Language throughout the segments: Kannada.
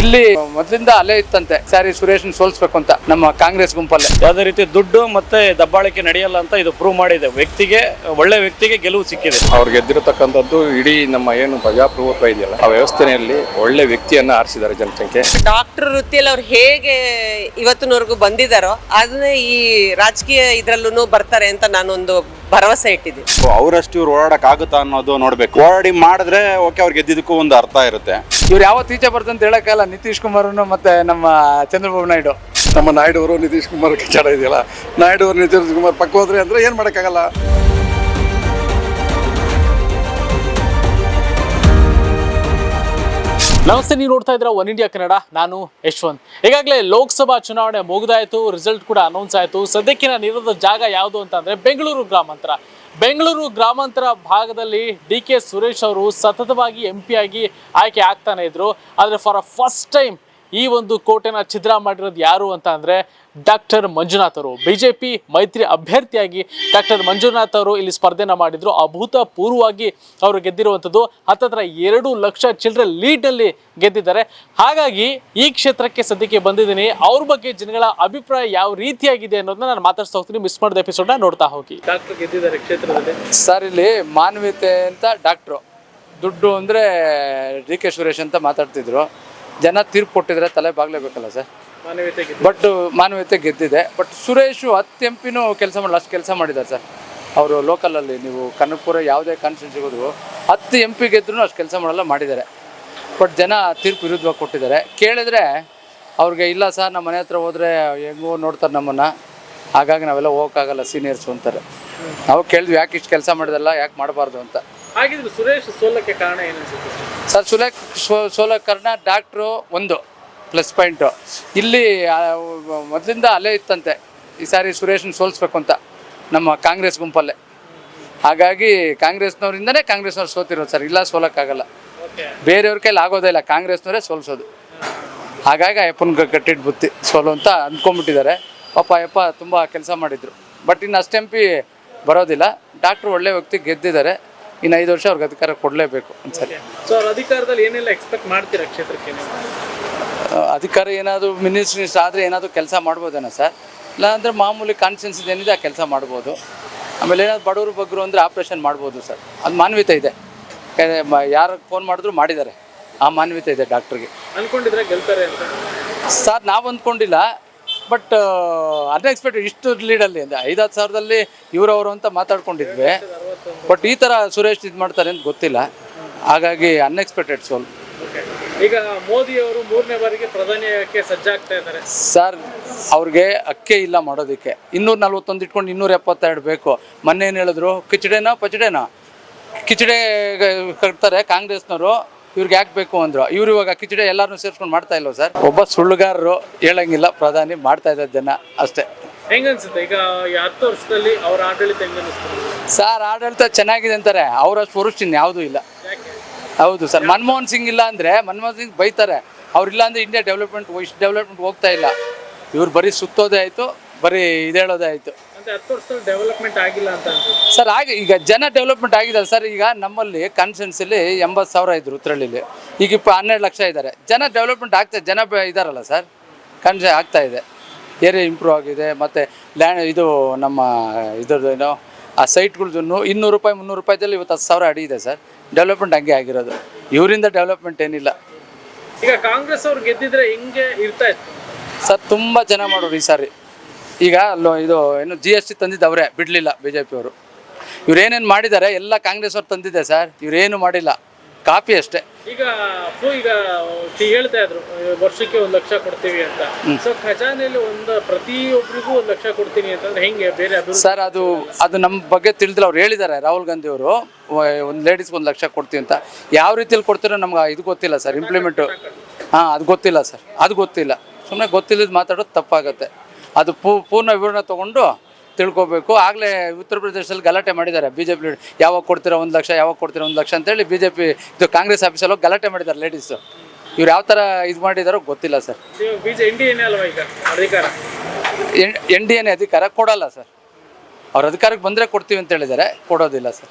ಇಲ್ಲಿ ಮೊದಲಿಂದ ಅಲ್ಲೇ ಇತ್ತಂತೆ. ಸಾರಿ ಸುರೇಶನ್ ಸೋಲ್ಸ್ಬೇಕು ಅಂತ ನಮ್ಮ ಕಾಂಗ್ರೆಸ್ ಗುಂಪಲ್ಲೇ. ಯಾವುದೇ ರೀತಿ ದುಡ್ಡು ಮತ್ತೆ ದಬ್ಬಾಳಿಕೆ ನಡೆಯಲ್ಲ ಅಂತ ಇದು ಪ್ರೂವ್ ಮಾಡಿದೆ. ವ್ಯಕ್ತಿಗೆ ಒಳ್ಳೆ ವ್ಯಕ್ತಿಗೆ ಗೆಲುವು ಸಿಕ್ಕಿದೆ. ಅವ್ರು ಗೆದ್ದಿರತಕ್ಕಂಥದ್ದು ಇಡೀ ನಮ್ಮ ಏನು ಪ್ರಜಾಪ್ರಭುತ್ವ ಇದೆಯಲ್ಲ ಆ ವ್ಯವಸ್ಥೆಯಲ್ಲಿ ಒಳ್ಳೆ ವ್ಯಕ್ತಿಯನ್ನ ಆರಿಸಿದ್ದಾರೆ ಜನಸಂಖ್ಯೆ. ಡಾಕ್ಟರ್ ವೃತ್ತಿಯಲ್ಲಿ ಅವ್ರು ಹೇಗೆ ಇವತ್ತಿನವರೆಗೂ ಬಂದಿದ್ದಾರೋ ಅದನ್ನ ಈ ರಾಜಕೀಯ ಇದ್ರಲ್ಲೂ ಬರ್ತಾರೆ ಅಂತ ನಾನೊಂದು ಭರವಸೆ ಇಟ್ಟಿದ್ದೀನಿ. ಅವರಷ್ಟು ಇವ್ರು ಓಡಾಡಕ್ ಆಗುತ್ತಾ ಅನ್ನೋದು ನೋಡ್ಬೇಕು. ಓಡಾಡಿ ಮಾಡಿದ್ರೆ ಓಕೆ ಅವ್ರಿಗೆ ಗೆದ್ದಿದ್ದಕ್ಕೂ ಒಂದು ಅರ್ಥ ಇರುತ್ತೆ. ಇವ್ರು ಯಾವತ್ತು ಈಚೆ ಬರ್ತಂತ ಹೇಳಕ್ಕಲ್ಲ ನಿತೀಶ್ ಕುಮಾರ್ನು ಮತ್ತೆ ನಮ್ಮ ಚಂದ್ರಬಾಬು ನಾಯ್ಡು. ನಮ್ಮ ನಾಯ್ಡು ಅವರು ನಿತೀಶ್ ಕುಮಾರ್ ಕಚಾಡ ಇದೆಯಲ್ಲ? ನಾಯ್ಡು ಅವರು ನಿತೀಶ್ ಕುಮಾರ್ ಪಕ್ಕ ಹೋದ್ರೆ ಅಂದ್ರೆ ಏನು ಮಾಡೋಕ್ಕಾಗಲ್ಲ? ನಮಸ್ತೆ ನೀವು ನೋಡ್ತಾ ಇದ್ರ ಒನ್ ಇಂಡಿಯಾ ಕನ್ನಡ, ನಾನು ಯಶವಂತ್. ಈಗಾಗಲೇ ಲೋಕಸಭಾ ಚುನಾವಣೆ ಮುಗಿದಾಯಿತು ರಿಸಲ್ಟ್ ಕೂಡ ಅನೌನ್ಸ್ ಆಯಿತು. ಸದ್ಯಕ್ಕೆ ನಾನು ಇರೋದ ಜಾಗ ಯಾವುದು ಅಂತಂದರೆ ಬೆಂಗಳೂರು ಗ್ರಾಮಾಂತರ. ಬೆಂಗಳೂರು ಗ್ರಾಮಾಂತರ ಭಾಗದಲ್ಲಿ ಡಿ ಕೆ ಸುರೇಶ್ ಅವರು ಸತತವಾಗಿ ಎಂ ಪಿ ಆಗಿ ಆಯ್ಕೆ ಆಗ್ತಾನೆ ಇದ್ರು. ಆದರೆ ಫಾರ್ ಅ ಫಸ್ಟ್ ಟೈಮ್ ಈ ಒಂದು ಕೋಟೆನ ಛಿದ್ರ ಮಾಡಿರೋದು ಯಾರು ಅಂತ ಅಂದರೆ ಡಾಕ್ಟರ್ ಮಂಜುನಾಥ್ ಅವರು. ಬಿ ಜೆ ಪಿ ಮೈತ್ರಿ ಅಭ್ಯರ್ಥಿಯಾಗಿ ಡಾಕ್ಟರ್ ಮಂಜುನಾಥ್ ಅವರು ಇಲ್ಲಿ ಸ್ಪರ್ಧೆನ ಮಾಡಿದ್ರು. ಅಭೂತಪೂರ್ವವಾಗಿ ಅವರು ಗೆದ್ದಿರುವಂಥದ್ದು. ಹತ್ತತ್ರ ಎರಡು ಲಕ್ಷ ಚಿಲ್ಲರೆ ಲೀಡ್ನಲ್ಲಿ ಗೆದ್ದಿದ್ದಾರೆ. ಹಾಗಾಗಿ ಈ ಕ್ಷೇತ್ರಕ್ಕೆ ಸದ್ಯಕ್ಕೆ ಬಂದಿದ್ದೀನಿ. ಅವ್ರ ಬಗ್ಗೆ ಜನಗಳ ಅಭಿಪ್ರಾಯ ಯಾವ ರೀತಿಯಾಗಿದೆ ಅನ್ನೋದನ್ನ ನಾನು ಮಾತಾಡ್ತಾ ಹೋಗ್ತೀನಿ. ಮಿಸ್ ಮಾಡಿದ ಎಪಿಸೋಡ್ನ ನೋಡ್ತಾ ಹೋಗಿ. ಡಾಕ್ಟರ್ ಗೆದ್ದಿದ್ದಾರೆ ಕ್ಷೇತ್ರದಲ್ಲಿ. ಸರ್ ಇಲ್ಲಿ ಮಾನವೀಯತೆ ಅಂತ ಡಾಕ್ಟ್ರು. ದುಡ್ಡು ಅಂದರೆ ಡಿ ಕೆ ಸುರೇಶ್ ಅಂತ ಮಾತಾಡ್ತಿದ್ರು. ಜನ ತೀರ್ಪು ಕೊಟ್ಟಿದ್ರೆ ತಲೆ ಬಾಗ್ಲೇಬೇಕಲ್ಲ ಸರ್? ಬಟ್ ಮಾನವೀಯತೆ ಗೆದ್ದಿದೆ. ಬಟ್ ಸುರೇಶು ಅತ್ಯಂಪಿನೂ ಕೆಲಸ ಮಾಡಲ್ಲ ಅಷ್ಟು ಕೆಲಸ ಮಾಡಿದ್ದಾರೆ ಸರ್. ಅವರು ಲೋಕಲಲ್ಲಿ ನೀವು ಕನಕಪುರ ಯಾವುದೇ ಕಾನ್ಸ್ಟಿಟ್ಯೂನ್ಸಿ ಹೋದ್ರು ಹತ್ತು ಎಂ ಪಿ ಗೆದ್ರೂ ಅಷ್ಟು ಕೆಲಸ ಮಾಡಲ್ಲ ಮಾಡಿದ್ದಾರೆ. ಬಟ್ ಜನ ತೀರ್ಪು ವಿರುದ್ಧವಾಗಿ ಕೊಟ್ಟಿದ್ದಾರೆ. ಕೇಳಿದ್ರೆ ಅವ್ರಿಗೆ ಇಲ್ಲ ಸರ್ ನಮ್ಮ ಮನೆ ಹತ್ರ ಹೋದರೆ ಹೆಂಗೋ ನೋಡ್ತಾರೆ ನಮ್ಮನ್ನು. ಹಾಗಾಗಿ ನಾವೆಲ್ಲ ಹೋಗೋಕ್ಕಾಗಲ್ಲ ಸೀನಿಯರ್ಸು ಅಂತಾರೆ. ನಾವು ಕೇಳಿದ್ವಿ ಯಾಕೆ ಇಷ್ಟು ಕೆಲಸ ಮಾಡಿದಲ್ಲ ಯಾಕೆ ಮಾಡಬಾರ್ದು? ಅಂತ. ಹಾಗಿದ್ರೆ ಸುರೇಶ್ ಸೋಲಕ್ಕೆ ಕಾರಣ ಏನು ಅನ್ಸುತ್ತೆ ಸರ್ ಸುಲೇಖ್ ಸೋ ಸೋಲ ಕರ್ಣ ಡಾಕ್ಟ್ರು ಒಂದು ಪ್ಲಸ್ ಪಾಯಿಂಟು ಇಲ್ಲಿ ಮೊದಲಿಂದ ಅಲ್ಲೇ ಇತ್ತಂತೆ. ಈ ಸಾರಿ ಸುರೇಶನ್ ಸೋಲಿಸ್ಬೇಕು ಅಂತ ನಮ್ಮ ಕಾಂಗ್ರೆಸ್ ಗುಂಪಲ್ಲೇ. ಹಾಗಾಗಿ ಕಾಂಗ್ರೆಸ್ನವರಿಂದನೇ ಕಾಂಗ್ರೆಸ್ನವ್ರು ಸೋತಿರೋದು ಸರ್ ಇಲ್ಲ ಸೋಲೋಕ್ಕಾಗಲ್ಲ. ಬೇರೆಯವ್ರ ಕೈಲಿ ಆಗೋದೇ ಇಲ್ಲ ಕಾಂಗ್ರೆಸ್ನವರೇ ಸೋಲಿಸೋದು. ಹಾಗಾಗಿ ಅಯ್ಯಪ್ಪನ ಕಟ್ಟಿಟ್ಟು ಬುತ್ತಿ ಸೋಲು ಅಂತ ಅಂದ್ಕೊಂಡ್ಬಿಟ್ಟಿದ್ದಾರೆ ಪಾಪ ಅಯ್ಯಪ್ಪ ತುಂಬ ಕೆಲಸ ಮಾಡಿದರು. ಬಟ್ ಇನ್ನು ಅಷ್ಟು ಎಂ ಪಿ ಬರೋದಿಲ್ಲ. ಡಾಕ್ಟ್ರು ಒಳ್ಳೆ ವ್ಯಕ್ತಿ ಗೆದ್ದಿದ್ದಾರೆ. ಇನ್ನು ಐದು ವರ್ಷ ಅವ್ರಿಗೆ ಅಧಿಕಾರ ಕೊಡಲೇಬೇಕು ಒಂದ್ಸರಿ ಸೊ ಅವ್ರ ಅಧಿಕಾರದಲ್ಲಿ ಏನೆಲ್ಲ ಎಕ್ಸ್ಪೆಕ್ಟ್ ಮಾಡ್ತೀರಾ ಕ್ಷೇತ್ರಕ್ಕೆ ನೀವು? ಅಧಿಕಾರ ಏನಾದರೂ ಮಿನಿಸ್ಟ್ರಿಸ್ ಆದರೆ ಏನಾದರೂ ಕೆಲಸ ಮಾಡ್ಬೋದೇನೋ ಸರ್? ಇಲ್ಲಾಂದರೆ ಮಾಮೂಲಿ ಕಾನ್ಫಿಡೆನ್ಸ್ ಏನಿದೆ ಆ ಕೆಲಸ ಮಾಡ್ಬೋದು. ಆಮೇಲೆ ಏನಾದ್ರು ಬಡವರು ಬಗ್ಗರು ಅಂದರೆ ಆಪ್ರೇಷನ್ ಮಾಡ್ಬೋದು ಸರ್. ಅದು ಮಾನವೀಯತೆ ಇದೆ. ಯಾರು ಫೋನ್ ಮಾಡಿದ್ರು ಮಾಡಿದ್ದಾರೆ. ಆ ಮಾನವೀಯತೆ ಇದೆ ಡಾಕ್ಟ್ರಿಗೆ ಅನ್ಕೊಂಡಿದ್ರೆ ಗೆಲ್ತಾರೆ ಅಂತ? ಸರ್ ನಾವು ಅಂದ್ಕೊಂಡಿಲ್ಲ ಬಟ್ ಅನ್ಎಕ್ಸ್ಪೆಕ್ಟೆಡ್ ಇಷ್ಟು ಲೀಡಲ್ಲಿ ಅಂದರೆ ಐದಾರು ಸಾವಿರದಲ್ಲಿ ಇವರವರು ಅಂತ ಮಾತಾಡ್ಕೊಂಡಿದ್ವಿ. ಬಟ್ ಈ ಥರ ಸುರೇಶ್ ಇದು ಮಾಡ್ತಾರೆ ಅಂತ ಗೊತ್ತಿಲ್ಲ. ಹಾಗಾಗಿ ಅನ್ಎಕ್ಸ್ಪೆಕ್ಟೆಡ್ ಸೋಲ್. ಈಗ ಮೋದಿ ಅವರು ಮೂರನೇ ಬಾರಿಗೆ ಪ್ರಧಾನಿಯಾಗಕ್ಕೆ ಸಜ್ಜಾಗ್ತಾ ಇದ್ದಾರೆ. ಸರ್ ಅವ್ರಿಗೆ ಅಕ್ಕೆ ಇಲ್ಲ ಮಾಡೋದಕ್ಕೆ. ಇನ್ನೂರ ನಲ್ವತ್ತೊಂದು ಇಟ್ಕೊಂಡು ಇನ್ನೂರ ಎಪ್ಪತ್ತೆರಡು ಬೇಕು. ಮೊನ್ನೆ ಏನು ಹೇಳಿದ್ರು? ಕಿಚಡೆನಾ ಪಚಡೆನಾ? ಕಿಚಡೆ ಕಟ್ತಾರೆ ಕಾಂಗ್ರೆಸ್ನವರು. ಇವ್ರಿಗೆ ಯಾಕೆ ಬೇಕು ಅಂದ್ರು. ಇವ್ರು ಇವಾಗ ಕಿಚಡಿ ಎಲ್ಲರನ್ನೂ ಸೇರಿಸ್ಕೊಂಡು ಮಾಡ್ತಾ ಇಲ್ವ ಸರ್? ಒಬ್ಬ ಸುಳ್ಳುಗಾರರು ಹೇಳಂಗಿಲ್ಲ ಪ್ರಧಾನಿ ಮಾಡ್ತಾ ಇದ್ದಾರೆ ಜನ ಅಷ್ಟೇ. ಹೆಂಗ ಅನ್ಸುತ್ತೆ ಈಗ ಈ ಹತ್ತು ವರ್ಷದಲ್ಲಿ ಅವರ ಆಡಳಿತ ಸರ್ ಆಡಳಿತ ಚೆನ್ನಾಗಿದೆ ಅಂತಾರೆ. ಅವರಷ್ಟು ವರುಷ ಯಾವುದೂ ಇಲ್ಲ. ಹೌದು ಸರ್. ಮನಮೋಹನ್ ಸಿಂಗ್ ಇಲ್ಲ ಅಂದರೆ ಮನಮೋಹನ್ ಸಿಂಗ್ ಬೈತಾರೆ. ಅವ್ರಿಲ್ಲ ಅಂದ್ರೆ ಇಂಡಿಯಾ ಡೆವಲಪ್ಮೆಂಟ್ ಇಷ್ಟು ಡೆವಲಪ್ಮೆಂಟ್ ಹೋಗ್ತಾ ಇಲ್ಲ. ಇವ್ರು ಬರೀ ಸುತ್ತೋದೇ ಆಯಿತು ಬರೀ ಇದೇಳೋದೇ ಆಯಿತು. ಡೆವಲಪ್ಮೆಂಟ್ ಆಗಿಲ್ಲ ಅಂತ ಸರ್ ಆಗಿ ಈಗ ಜನ ಡೆವಲಪ್ಮೆಂಟ್ ಆಗಿದೆ ಸರ್ ಈಗ ನಮ್ಮಲ್ಲಿ ಕಾನ್ಸ್ಟಿಟ್ಯೂನ್ಸಿಲಿ ಎಂಬತ್ತು ಸಾವಿರ ಇದ್ರು ಉತ್ರಳ್ಳಿಲಿ ಈಗ ಇಪ್ಪ ಹನ್ನೆರಡು ಲಕ್ಷ ಇದ್ದಾರೆ. ಜನ ಡೆವಲಪ್ಮೆಂಟ್ ಆಗ್ತಾ ಜನ ಬ- ಇದಾರಲ್ಲ ಸರ್? ಕನ್ಸೆ ಆಗ್ತಾ ಇದೆ. ಏರಿಯಾ ಇಂಪ್ರೂವ್ ಆಗಿದೆ. ಮತ್ತು ಲ್ಯಾಂಡ್ ಇದು ನಮ್ಮ ಇದ್ರದ್ದು ಏನು ಆ ಸೈಟ್ಗಳದ್ದು ಇನ್ನೂರು ರೂಪಾಯಿ ಮುನ್ನೂರು ರೂಪಾಯಿದಲ್ಲಿ ಇವತ್ತು ಹತ್ತು ಸಾವಿರ ಅಡಿ ಇದೆ ಸರ್. ಡೆವಲಪ್ಮೆಂಟ್ ಹಂಗೆ ಆಗಿರೋದು. ಇವರಿಂದ ಡೆವಲಪ್ಮೆಂಟ್ ಏನಿಲ್ಲ. ಈಗ ಕಾಂಗ್ರೆಸ್ ಅವ್ರು ಗೆದ್ದಿದ್ರೆ ಹಿಂಗೆ ಇರ್ತಾ ಇತ್ತು. ಸರ್ ತುಂಬ ಚೆನ್ನಾಗಿ ಮಾಡೋರು ಈ ಸಾರಿ. ಈಗ ಲೋ ಇದು ಏನು ಜಿ ಎಸ್ ಟಿ ತಂದಿದ್ದು ಅವರೇ ಬಿಡಲಿಲ್ಲ ಬಿ ಜೆ ಪಿಯವರು ಇವ್ರು ಏನೇನು ಮಾಡಿದ್ದಾರೆ ಎಲ್ಲ ಕಾಂಗ್ರೆಸ್ ಅವ್ರು ತಂದಿದ್ದೆ ಸರ್. ಇವ್ರೇನು ಮಾಡಿಲ್ಲ. ಕಾಪಿ ಅಷ್ಟೇ. ಈಗ ಫು ಈಗ ಟಿ- ಹೇಳ್ತಾ ಇದ್ರು ಅಹ್, ವರ್ಷಕ್ಕೆ ಒಂದು ಲಕ್ಷ ಕೊಡ್ತೀವಿ ಅಂತ. ಸೊ ಖಜಾನೆಯಲ್ಲಿ ಒಂದು ಪ್ರತಿಯೊಬ್ಬರಿಗೂ ಒಂದು ಲಕ್ಷ ಕೊಡ್ತೀನಿ ಅಂತಂದ್ರೆ ಹೆಂಗೆ? ಬೇರೆ ಅಭಿವೃದ್ಧಿ ಸರ್ ಅದು ಅದು ನಮ್ಮ ಬಗ್ಗೆ ತಿಳಿದಿಲ್ಲ. ಅವ್ರು ಹೇಳಿದ್ದಾರೆ ರಾಹುಲ್ ಗಾಂಧಿ ಅವರು ಒಂದು ಲೇಡೀಸ್ಗೆ ಒಂದು ಲಕ್ಷ ಕೊಡ್ತೀವಿ ಅಂತ. ಯಾವ ರೀತಿಯಲ್ಲಿ ಕೊಡ್ತೀರೋ ನಮ್ಗೆ ಇದು ಗೊತ್ತಿಲ್ಲ ಸರ್ ಇಂಪ್ಲಿಮೆಂಟು ಹಾಂ ಅದು ಗೊತ್ತಿಲ್ಲ ಸರ್. ಅದು ಗೊತ್ತಿಲ್ಲ. ಸುಮ್ಮನೆ ಗೊತ್ತಿಲ್ಲದ ಮಾತಾಡೋದು ತಪ್ಪಾಗುತ್ತೆ. ಅದು ಪೂ ಪೂರ್ಣ ವಿವರಣೆ ತೊಗೊಂಡು ತಿಳ್ಕೊಬೇಕು. ಆಗಲೇ ಉತ್ತರ ಪ್ರದೇಶದಲ್ಲಿ ಗಲಾಟೆ ಮಾಡಿದ್ದಾರೆ ಬಿ ಜೆ ಪಿ ಯಾವಾಗ ಕೊಡ್ತೀರಾ ಒಂದು ಲಕ್ಷ ಯಾವಾಗ ಕೊಡ್ತೀರಾ ಒಂದು ಲಕ್ಷ ಅಂತೇಳಿ ಬಿ ಜೆ ಪಿ ಇದು ಕಾಂಗ್ರೆಸ್ ಆಫೀಸಲ್ಲಿ ಹೋಗಿ ಗಲಾಟೆ ಮಾಡಿದ್ದಾರೆ ಲೇಡೀಸು ಇವ್ರು ಯಾವ ಥರ ಇದು ಮಾಡಿದಾರೋ ಗೊತ್ತಿಲ್ಲ ಸರ್. ಎನ್ ಡಿ ಅಲ್ವಾ ಈಗ ಅಧಿಕಾರ? ಎನ್ ಡಿ ಎನ್ ಅಧಿಕಾರ ಕೊಡಲ್ಲ ಸರ್. ಅವ್ರ ಅಧಿಕಾರಕ್ಕೆ ಬಂದರೆ ಕೊಡ್ತೀವಿ ಅಂತ ಹೇಳಿದ್ದಾರೆ. ಕೊಡೋದಿಲ್ಲ ಸರ್.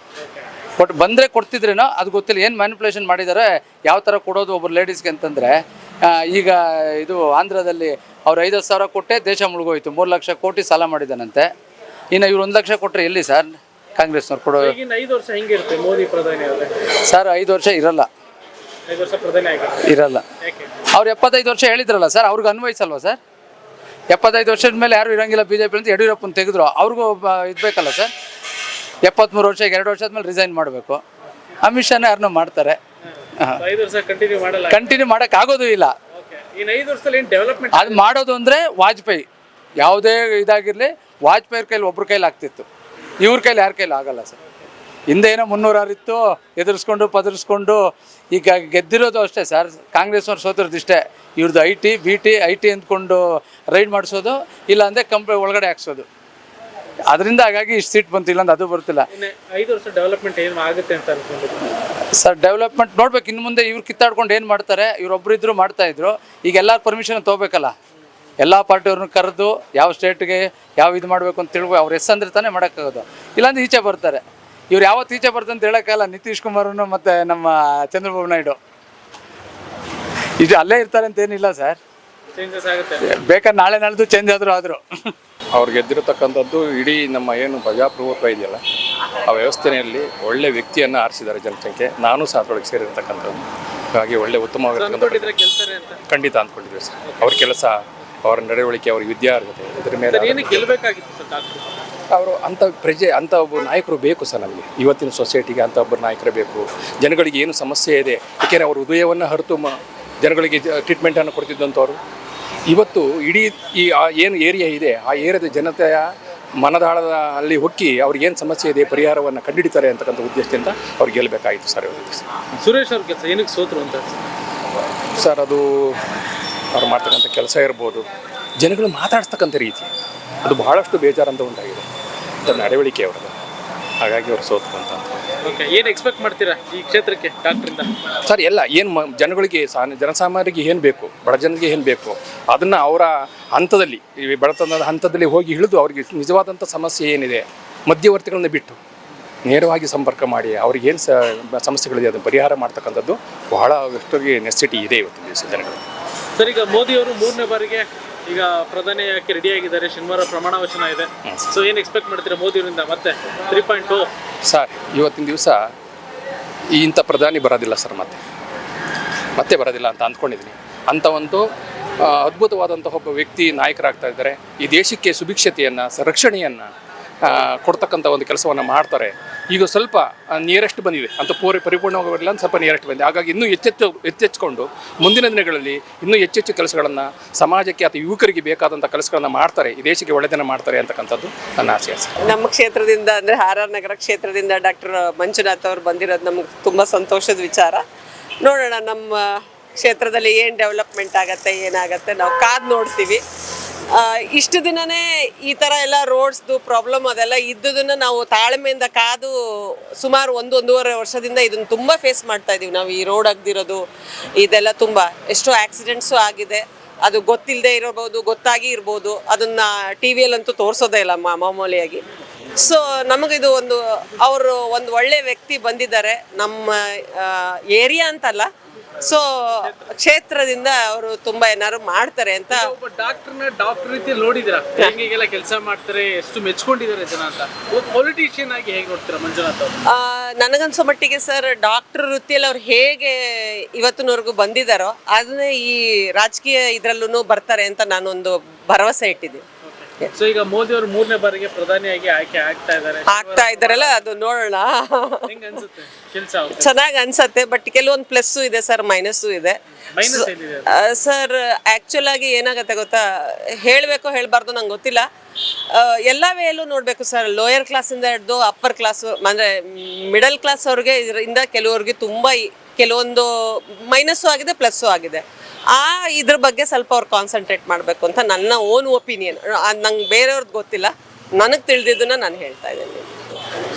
ಕೊಟ್ಟು ಬಂದರೆ ಕೊಡ್ತಿದ್ರೇನೋ ಅದು ಗೊತ್ತಿಲ್ಲ. ಏನು ಮ್ಯಾನಿಪುಲೇಷನ್ ಮಾಡಿದ್ದಾರೆ ಯಾವ ಥರ ಕೊಡೋದು ಒಬ್ಬರು ಲೇಡೀಸ್ಗೆ ಅಂತಂದರೆ ಈಗ ಇದು ಆಂಧ್ರದಲ್ಲಿ ಅವ್ರು ಐದು ಸಾವಿರ ಕೊಟ್ಟೆ ದೇಶ ಮುಳುಗೋಯ್ತು ಮೂರು ಲಕ್ಷ ಕೋಟಿ ಸಾಲ ಮಾಡಿದ್ದಾನಂತೆ. ಇನ್ನು ಇವ್ರು ಒಂದು ಲಕ್ಷ ಕೊಟ್ಟರೆ ಎಲ್ಲಿ ಸರ್? ಕಾಂಗ್ರೆಸ್ನವ್ರು ಕೊಡೋ ಐದು ವರ್ಷ ಹೆಂಗಿರುತ್ತೆ ಮೋದಿ ಪ್ರಧಾನಿ ಸರ್ ಐದು ವರ್ಷ ಇರಲ್ಲ. ಇರಲ್ಲ. ಅವ್ರು ಎಪ್ಪತ್ತೈದು ವರ್ಷ ಹೇಳಿದ್ರಲ್ಲ ಸರ್ ಅವ್ರಿಗೆ ಅನ್ವಯಿಸಲ್ವಾ ಸರ್? ಎಪ್ಪತ್ತೈದು ವರ್ಷದ ಮೇಲೆ ಯಾರು ಇರಂಗಿಲ್ಲ ಬಿ ಜೆ ಪಿ ಅಂತ ಯಡಿಯೂರಪ್ಪನ ತೆಗೆದ್ರು ಅವ್ರಿಗೂ ಇದ್ಬೇಕಲ್ಲ ಸರ್? ಎಪ್ಪತ್ತ್ಮೂರು ವರ್ಷ ಎರಡು ವರ್ಷದ ಮೇಲೆ ರಿಸೈನ್ ಮಾಡಬೇಕು. ಅಮಿತ್ ಶಾನೇ ಯಾರನ್ನೂ ಮಾಡ್ತಾರೆ. ಕಂಟಿನ್ಯೂ ಮಾಡೋಕ್ಕಾಗೋದು ಇಲ್ಲ. ಅದು ಮಾಡೋದು ಅಂದರೆ ವಾಜಪೇಯಿ. ಯಾವುದೇ ಇದಾಗಿರಲಿ ವಾಜಪೇಯಿ ಕೈಲಿ ಒಬ್ರ ಕೈಲಿ ಆಗ್ತಿತ್ತು. ಇವ್ರ ಕೈಲಿ ಯಾರ ಕೈಲಿ ಆಗಲ್ಲ ಸರ್. ಹಿಂದೆ ಏನೋ ಮುನ್ನೂರಾರು ಇತ್ತು ಎದುರಿಸ್ಕೊಂಡು ಪದರಿಸ್ಕೊಂಡು, ಈಗ ಗೆದ್ದಿರೋದು ಅಷ್ಟೇ ಸರ್. ಕಾಂಗ್ರೆಸ್ನವ್ರು ಸೋತಿರೋದು ಇಷ್ಟೇ. ಇವ್ರದ್ದು I T, B T, I T ಅಂದ್ಕೊಂಡು ರೈಡ್ ಮಾಡಿಸೋದು ಇಲ್ಲ ಅಂದರೆ ಕಂಪ್ನಿ ಒಳಗಡೆ ಹಾಕ್ಸೋದು. ಅದರಿಂದ ಹಾಗಾಗಿ ಇಷ್ಟು ಸೀಟ್ ಬಂತಿಲ್ಲ ಅಂತ ಅದು ಬರ್ತಿಲ್ಲ ಐದು ವರ್ಷ ಡೆವಲಪ್ಮೆಂಟ್ ಏನು ಆಗುತ್ತೆ ಅಂತ ಸರ್ ಡೆವಲಪ್ಮೆಂಟ್ ನೋಡ್ಬೇಕು ಇನ್ನು ಮುಂದೆ ಇವ್ರು ಕಿತ್ತಾಡ್ಕೊಂಡು ಏನು ಮಾಡ್ತಾರೆ ಇವ್ರೊಬ್ರು ಇದ್ರು ಮಾಡ್ತಾ ಇದ್ರು. ಈಗ ಎಲ್ಲರ ಪರ್ಮಿಷನ್ ತೊಗೋಬೇಕಲ್ಲ? ಎಲ್ಲ ಪಾರ್ಟಿಯವ್ರನ್ನ ಕರೆದು ಯಾವ ಸ್ಟೇಟ್ಗೆ ಯಾವ ಇದು ಮಾಡಬೇಕು ಅಂತ ತಿಳ್ಕೊ ಅವ್ರ ಎಸ್ ಅಂದ್ರೆ ತಾನೇ ಮಾಡೋಕ್ಕಾಗೋದು. ಇಲ್ಲಾಂದ್ರೆ ಈಚೆ ಬರ್ತಾರೆ. ಇವ್ರು ಯಾವತ್ತು ಈಚೆ ಬರ್ತಾರೆ ಅಂತ ಹೇಳೋಕ್ಕಲ್ಲ ನಿತೀಶ್ ಕುಮಾರನು ಮತ್ತು ನಮ್ಮ ಚಂದ್ರಬಾಬು ನಾಯ್ಡು. ಇದು ಅಲ್ಲೇ ಇರ್ತಾರೆ ಅಂತ ಏನಿಲ್ಲ ಸರ್. ಬೇಕಾದ್ರೆ ನಾಳೆ ನಾಳೆದು ಚೇಂಜ್ ಆದರೂ ಆದರು. ಅವ್ರು ಗೆದ್ದಿರತಕ್ಕಂಥದ್ದು ಇಡೀ ನಮ್ಮ ಏನು ಪ್ರಜಾಪ್ರಭುತ್ವ ಇದೆಯಲ್ಲ ಆ ವ್ಯವಸ್ಥೆಯಲ್ಲಿ ಒಳ್ಳೆ ವ್ಯಕ್ತಿಯನ್ನು ಆರಿಸಿದ್ದಾರೆ ಜನಸಂಖ್ಯೆ. ನಾನು ಸಹ ಅದರೊಳಗೆ ಸೇರಿರ್ತಕ್ಕಂಥದ್ದು. ಹಾಗಾಗಿ ಒಳ್ಳೆ ಉತ್ತಮವಾಗಿರ್ತಕ್ಕಂಥ ಖಂಡಿತ ಅಂದ್ಕೊಂಡಿದ್ದೀವಿ ಸರ್. ಅವ್ರ ಕೆಲಸ ಅವರ ನಡವಳಿಕೆ ಅವ್ರ ವಿದ್ಯಾರ್ಹತೆ ಇದ್ರ ಮೇಲೆ ಅವರು ಅಂಥ ಪ್ರಜೆ ಅಂಥ ಒಬ್ಬ ನಾಯಕರು ಬೇಕು ಸರ್ ನಮಗೆ. ಇವತ್ತಿನ ಸೊಸೈಟಿಗೆ ಅಂಥ ಒಬ್ಬರು ನಾಯಕರೇ ಬೇಕು. ಜನಗಳಿಗೆ ಏನು ಸಮಸ್ಯೆ ಇದೆ ಏಕೆಂದರೆ ಅವ್ರ ಹೃದಯವನ್ನು ಹರಿತು ಮ ಜನಗಳಿಗೆ ಟ್ರೀಟ್ಮೆಂಟನ್ನು ಕೊಡ್ತಿದ್ದಂಥವ್ರು. ಇವತ್ತು ಇಡೀ ಈ ಆ ಏನು ಏರಿಯಾ ಇದೆ ಆ ಏರಿಯಾದ ಜನತೆಯ ಮನದಾಳದ ಅಲ್ಲಿ ಹೊಕ್ಕಿ ಅವ್ರಿಗೆ ಏನು ಸಮಸ್ಯೆ ಇದೆ ಪರಿಹಾರವನ್ನು ಕಂಡುಹಿಡಿತಾರೆ ಅಂತಕ್ಕಂಥ ಉದ್ದೇಶದಿಂದ ಅವ್ರು ಗೆಲ್ಲಬೇಕಾಯಿತು ಸರ್ ಸುರೇಶ್ ಅವ್ರ ಕೆಲಸ ಏನಕ್ಕೆ ಸೋತರು ಅಂತ? ಸರ್ ಅದು ಅವ್ರು ಮಾಡ್ತಕ್ಕಂಥ ಕೆಲಸ ಇರ್ಬೋದು. ಜನಗಳು ಮಾತಾಡ್ತಕ್ಕಂಥ ರೀತಿ. ಅದು ಬಹಳಷ್ಟು ಬೇಜಾರಂತ ಉಂಟಾಗಿದೆ. ಅದರ ನಡವಳಿಕೆ ಅವರದು ಹಾಗಾಗಿ ಅವ್ರು ಸೋತ್ಕೊಂತ ಓಕೆ ಏನು ಎಕ್ಸ್ಪೆಕ್ಟ್ ಮಾಡ್ತೀರಾ ಈ ಕ್ಷೇತ್ರಕ್ಕೆ ಡಾಕ್ಟ್ರಿಂದ ಸರ್ ಎಲ್ಲ ಏನು ಮ ಜನಗಳಿಗೆ ಸಾ ಜನಸಾಮಾನ್ಯರಿಗೆ ಏನು ಬೇಕು? ಬಡ ಜನರಿಗೆ ಏನು ಬೇಕು? ಅದನ್ನು ಅವರ ಹಂತದಲ್ಲಿ ಈ ಬಡತನದ ಹಂತದಲ್ಲಿ ಹೋಗಿ ಹಿಡಿದು ಅವರಿಗೆ ನಿಜವಾದಂಥ ಸಮಸ್ಯೆ ಏನಿದೆ ಮಧ್ಯವರ್ತಿಗಳನ್ನ ಬಿಟ್ಟು ನೇರವಾಗಿ ಸಂಪರ್ಕ ಮಾಡಿ ಅವ್ರಿಗೆ ಏನು ಸಮಸ್ಯೆಗಳಿದೆ ಅದನ್ನು ಪರಿಹಾರ ಮಾಡ್ತಕ್ಕಂಥದ್ದು ಬಹಳ ಎಷ್ಟರಿಗೆ ನೆಸಿಟಿ ಇದೆ ಇವತ್ತಿನ ದಿವಸ ಜನಗಳಿಗೆ. ಸರ್ ಈಗ ಮೋದಿ ಅವರು ಮೂರನೇ ಬಾರಿಗೆ ಈಗ ಪ್ರಧಾನಿ ಯಾಕೆ ರೆಡಿ ಆಗಿದ್ದಾರೆ? ಶನಿವಾರ ಪ್ರಮಾಣ ವಚನ ಇದೆ. ಸೊ ಏನು ಎಕ್ಸ್ಪೆಕ್ಟ್ ಮಾಡ್ತೀರಾ ಮೋದಿ ಅವರಿಂದ? ಮತ್ತೆ ತ್ರೀ ಪಾಯಿಂಟ್ ಟು ಸರ್ ಇವತ್ತಿನ ದಿವಸ ಈ ಇಂಥ ಪ್ರಧಾನಿ ಬರೋದಿಲ್ಲ ಸರ್ ಮತ್ತೆ. ಮತ್ತೆ ಬರೋದಿಲ್ಲ ಅಂತ ಅಂದ್ಕೊಂಡಿದ್ದೀನಿ. ಅಂಥ ಒಂದು ಅದ್ಭುತವಾದಂಥ ಒಬ್ಬ ವ್ಯಕ್ತಿ ನಾಯಕರಾಗ್ತಾ ಇದ್ದಾರೆ. ಈ ದೇಶಕ್ಕೆ ಸುಭಿಕ್ಷತೆಯನ್ನು ರಕ್ಷಣೆಯನ್ನು ಕೊಡ್ತಕ್ಕಂಥ ಒಂದು ಕೆಲಸವನ್ನು ಮಾಡ್ತಾರೆ. ಈಗ ಸ್ವಲ್ಪ ನಿಯರೆಸ್ಟ್ ಬಂದಿದೆ. ಅಂತ ಪೂರ ಪರಿಪೂರ್ಣವಾಗಿ ಬರಲಿಲ್ಲ ಸ್ವಲ್ಪ ನಿಯರೆಸ್ಟ್ ಬಂದಿದೆ. ಹಾಗಾಗಿ ಇನ್ನೂ ಹೆಚ್ಚೆಚ್ಚು ಹೆಚ್ಚೆಚ್ಕೊಂಡು ಮುಂದಿನ ದಿನಗಳಲ್ಲಿ ಇನ್ನೂ ಹೆಚ್ಚೆಚ್ಚು ಕೆಲಸಗಳನ್ನು ಸಮಾಜಕ್ಕೆ ಅಥವಾ ಯುವಕರಿಗೆ ಬೇಕಾದಂಥ ಕೆಲಸಗಳನ್ನು ಮಾಡ್ತಾರೆ. ಈ ದೇಶಕ್ಕೆ ಒಳ್ಳೆದನ್ನು ಮಾಡ್ತಾರೆ ಅಂತಕ್ಕಂಥದ್ದು ನನ್ನ ಆಸೆ. ಆಸೆ ನಮ್ಮ ಕ್ಷೇತ್ರದಿಂದ ಅಂದರೆ ಆರ್ ಆರ್ ನಗರ ಕ್ಷೇತ್ರದಿಂದ ಡಾಕ್ಟರ್ ಮಂಜುನಾಥ್ ಅವರು ಬಂದಿರೋದು ನಮ್ಗೆ ತುಂಬ ಸಂತೋಷದ ವಿಚಾರ. ನೋಡೋಣ ನಮ್ಮ ಕ್ಷೇತ್ರದಲ್ಲಿ ಏನು ಡೆವಲಪ್ಮೆಂಟ್ ಆಗುತ್ತೆ, ಏನಾಗುತ್ತೆ. ನಾವು ಕಾದು ನೋಡ್ತೀವಿ. ಇಷ್ಟು ದಿನನೇ ಈ ಥರ ಎಲ್ಲ ರೋಡ್ಸ್ದು ಪ್ರಾಬ್ಲಮ್ ಅದೆಲ್ಲ ಇದ್ದುದನ್ನು ನಾವು ತಾಳ್ಮೆಯಿಂದ ಕಾದು ಸುಮಾರು ಒಂದು ಒಂದೂವರೆ ವರ್ಷದಿಂದ ಇದನ್ನು ತುಂಬ ಫೇಸ್ ಮಾಡ್ತಾ ಇದೀವಿ. ನಾವು ಈ ರೋಡ್ ಆಗದಿರೋದು, ಇದೆಲ್ಲ ತುಂಬ ಎಷ್ಟೋ ಆಕ್ಸಿಡೆಂಟ್ಸು ಆಗಿದೆ. ಅದು ಗೊತ್ತಿಲ್ಲದೆ ಇರಬಹುದು, ಗೊತ್ತಾಗಿ ಇರ್ಬೋದು. ಅದನ್ನ ಟಿ ವಿಯಲ್ಲಂತೂ ತೋರಿಸೋದೇ ಇಲ್ಲ ಮಾಮೂಲಿಯಾಗಿ. ಸೊ ನಮಗಿದು ಒಂದು, ಅವರು ಒಂದು ಒಳ್ಳೆ ವ್ಯಕ್ತಿ ಬಂದಿದ್ದಾರೆ. ನಮ್ಮ ಏರಿಯಾ ಅಂತಲ್ಲ ಸೊ ಕ್ಷೇತ್ರದಿಂದ ಅವರು ತುಂಬಾ ಏನಾದ್ರು ಮಾಡ್ತಾರೆ ಅಂತ ಒಬ್ಬ ಡಾಕ್ಟರ್ನ ಡಾಕ್ಟರ್ ರೀತಿ ನೋಡಿದಿರಾ ಹೆಂಗೆಲ್ಲ ಕೆಲಸ ಮಾಡ್ತಾರೆ ಎಷ್ಟು ಮೆಚ್ಕೊಂಡಿದ್ದಾರೆ ಜನ ಅಂತ? ಪೊಲಿಟಿಷಿಯನ್ ಆಗಿ ಹೇಗೆ ನೋಡ್ತೀರಾ ಮಂಜುನಾಥ್ ನನಗನ್ಸೋ ಮಟ್ಟಿಗೆ ಸರ್ ಡಾಕ್ಟರ್ ವೃತ್ತಿಯಲ್ಲಿ ಅವ್ರು ಹೇಗೆ ಇವತ್ತಿನವರೆಗೂ ಬಂದಿದ್ದಾರೋ ಅದನ್ನೇ ಈ ರಾಜಕೀಯ ಇದ್ರಲ್ಲೂ ಬರ್ತಾರೆ ಅಂತ ನಾನೊಂದು ಭರವಸೆ ಇಟ್ಟಿದ್ದೀನಿ. ಸೊ ಈಗ ಮೋದಿ ಅವರು ಮೂರನೇ ಬಾರಿಗೆ ಪ್ರಧಾನಿಯಾಗಿ ಆಯ್ಕೆ ಆಗ್ತಾ ಇದ್ದಾರೆ. ಆಗ್ತಾ ಇದ್ದಾರಲ್ಲ ಅದು ನೋಡೋಣ. ಹೆಂಗ್ ಅನ್ಸುತ್ತೆ? ಕೆಲಸ ಚೆನ್ನಾಗಿ ಅನ್ಸತ್ತೆ ಬಟ್ ಕೆಲವೊಂದು ಪ್ಲಸ್ಸು ಇದೆ ಸರ್ ಮೈನಸ್ಸು ಇದೆ. ಮೈನಸ್ ಏನಿದೆ ಸರ್ ಆ್ಯಕ್ಚುಲ್ ಆಗಿ ಏನಾಗುತ್ತೆ ಗೊತ್ತಾ? ಹೇಳಬೇಕು ಹೇಳ್ಬಾರ್ದು ನಂಗೆ ಗೊತ್ತಿಲ್ಲ. ಎಲ್ಲ ವೇಲೂ ನೋಡಬೇಕು ಸರ್. ಲೋಯರ್ ಕ್ಲಾಸಿಂದ ಹಿಡ್ದು ಅಪ್ಪರ್ ಕ್ಲಾಸ್ ಅಂದ್ರೆ ಮಿಡಲ್ ಕ್ಲಾಸ್ ಅವ್ರಿಗೆ ಇದರಿಂದ ಕೆಲವ್ರಿಗೆ ತುಂಬಾ ಕೆಲವೊಂದು ಮೈನಸ್ಸು ಆಗಿದೆ ಪ್ಲಸ್ಸು ಆಗಿದೆ. ಆ ಇದ್ರ ಬಗ್ಗೆ ಸ್ವಲ್ಪ ಅವ್ರು ಕಾನ್ಸಂಟ್ರೇಟ್ ಮಾಡಬೇಕು ಅಂತ ನನ್ನ ಓನ್ ಒಪಿನಿಯನ್ ನಂಗೆ ಬೇರೆಯವ್ರದ್ದು ಗೊತ್ತಿಲ್ಲ. ನನಗೆ ತಿಳಿದಿದ್ದನ್ನ ನಾನು ಹೇಳ್ತಾ ಇದ್ದೀನಿ.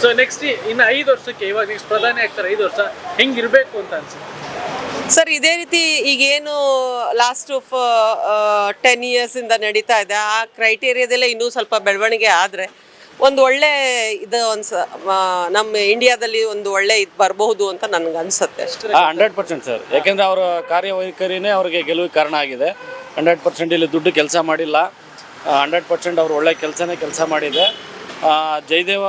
ಸೊ ನೆಕ್ಸ್ಟ್ ಇನ್ನು ಐದು ವರ್ಷಕ್ಕೆ ಇವಾಗ ನೆಕ್ಸ್ಟ್ ಪ್ರಧಾನಿ ಆಗ್ತಾರೆ ಐದು ವರ್ಷ ಹೆಂಗಿರ್ಬೇಕು ಅಂತ ಅನ್ಸುತ್ತೆ? ಸರ್ ಇದೇ ರೀತಿ ಈಗೇನು ಲಾಸ್ಟ್ ಆಫ್ ಟೆನ್ ಇಯರ್ಸಿಂದ ನಡೀತಾ ಇದೆ. ಆ ಕ್ರೈಟೀರಿಯಾದಲ್ಲೇ ಇನ್ನೂ ಸ್ವಲ್ಪ ಬೆಳವಣಿಗೆ ಆದರೆ ಒಂದು ಒಳ್ಳೆ ಇದು ಒಂದು ನಮ್ಮ ಇಂಡಿಯಾದಲ್ಲಿ ಒಂದು ಒಳ್ಳೆ ಇದು ಬರಬಹುದು ಅಂತ ನನಗೆ ಅನ್ಸುತ್ತೆ ಅಷ್ಟೇ. ಹಂಡ್ರೆಡ್ ಪರ್ಸೆಂಟ್ ಸರ್ ಯಾಕೆಂದ್ರೆ ಅವರ ಕಾರ್ಯವೈಖರಿನೇ ಅವರಿಗೆ ಗೆಲುವಿಗೆ ಕಾರಣ ಆಗಿದೆ. ಹಂಡ್ರೆಡ್ ಪರ್ಸೆಂಟ್ ಇಲ್ಲಿ ದುಡ್ಡು ಕೆಲಸ ಮಾಡಿಲ್ಲ. ಹಂಡ್ರೆಡ್ ಪರ್ಸೆಂಟ್ ಅವ್ರು ಒಳ್ಳೆ ಕೆಲಸನೇ ಕೆಲಸ ಮಾಡಿದೆ. ಆ, ಜಯದೇವ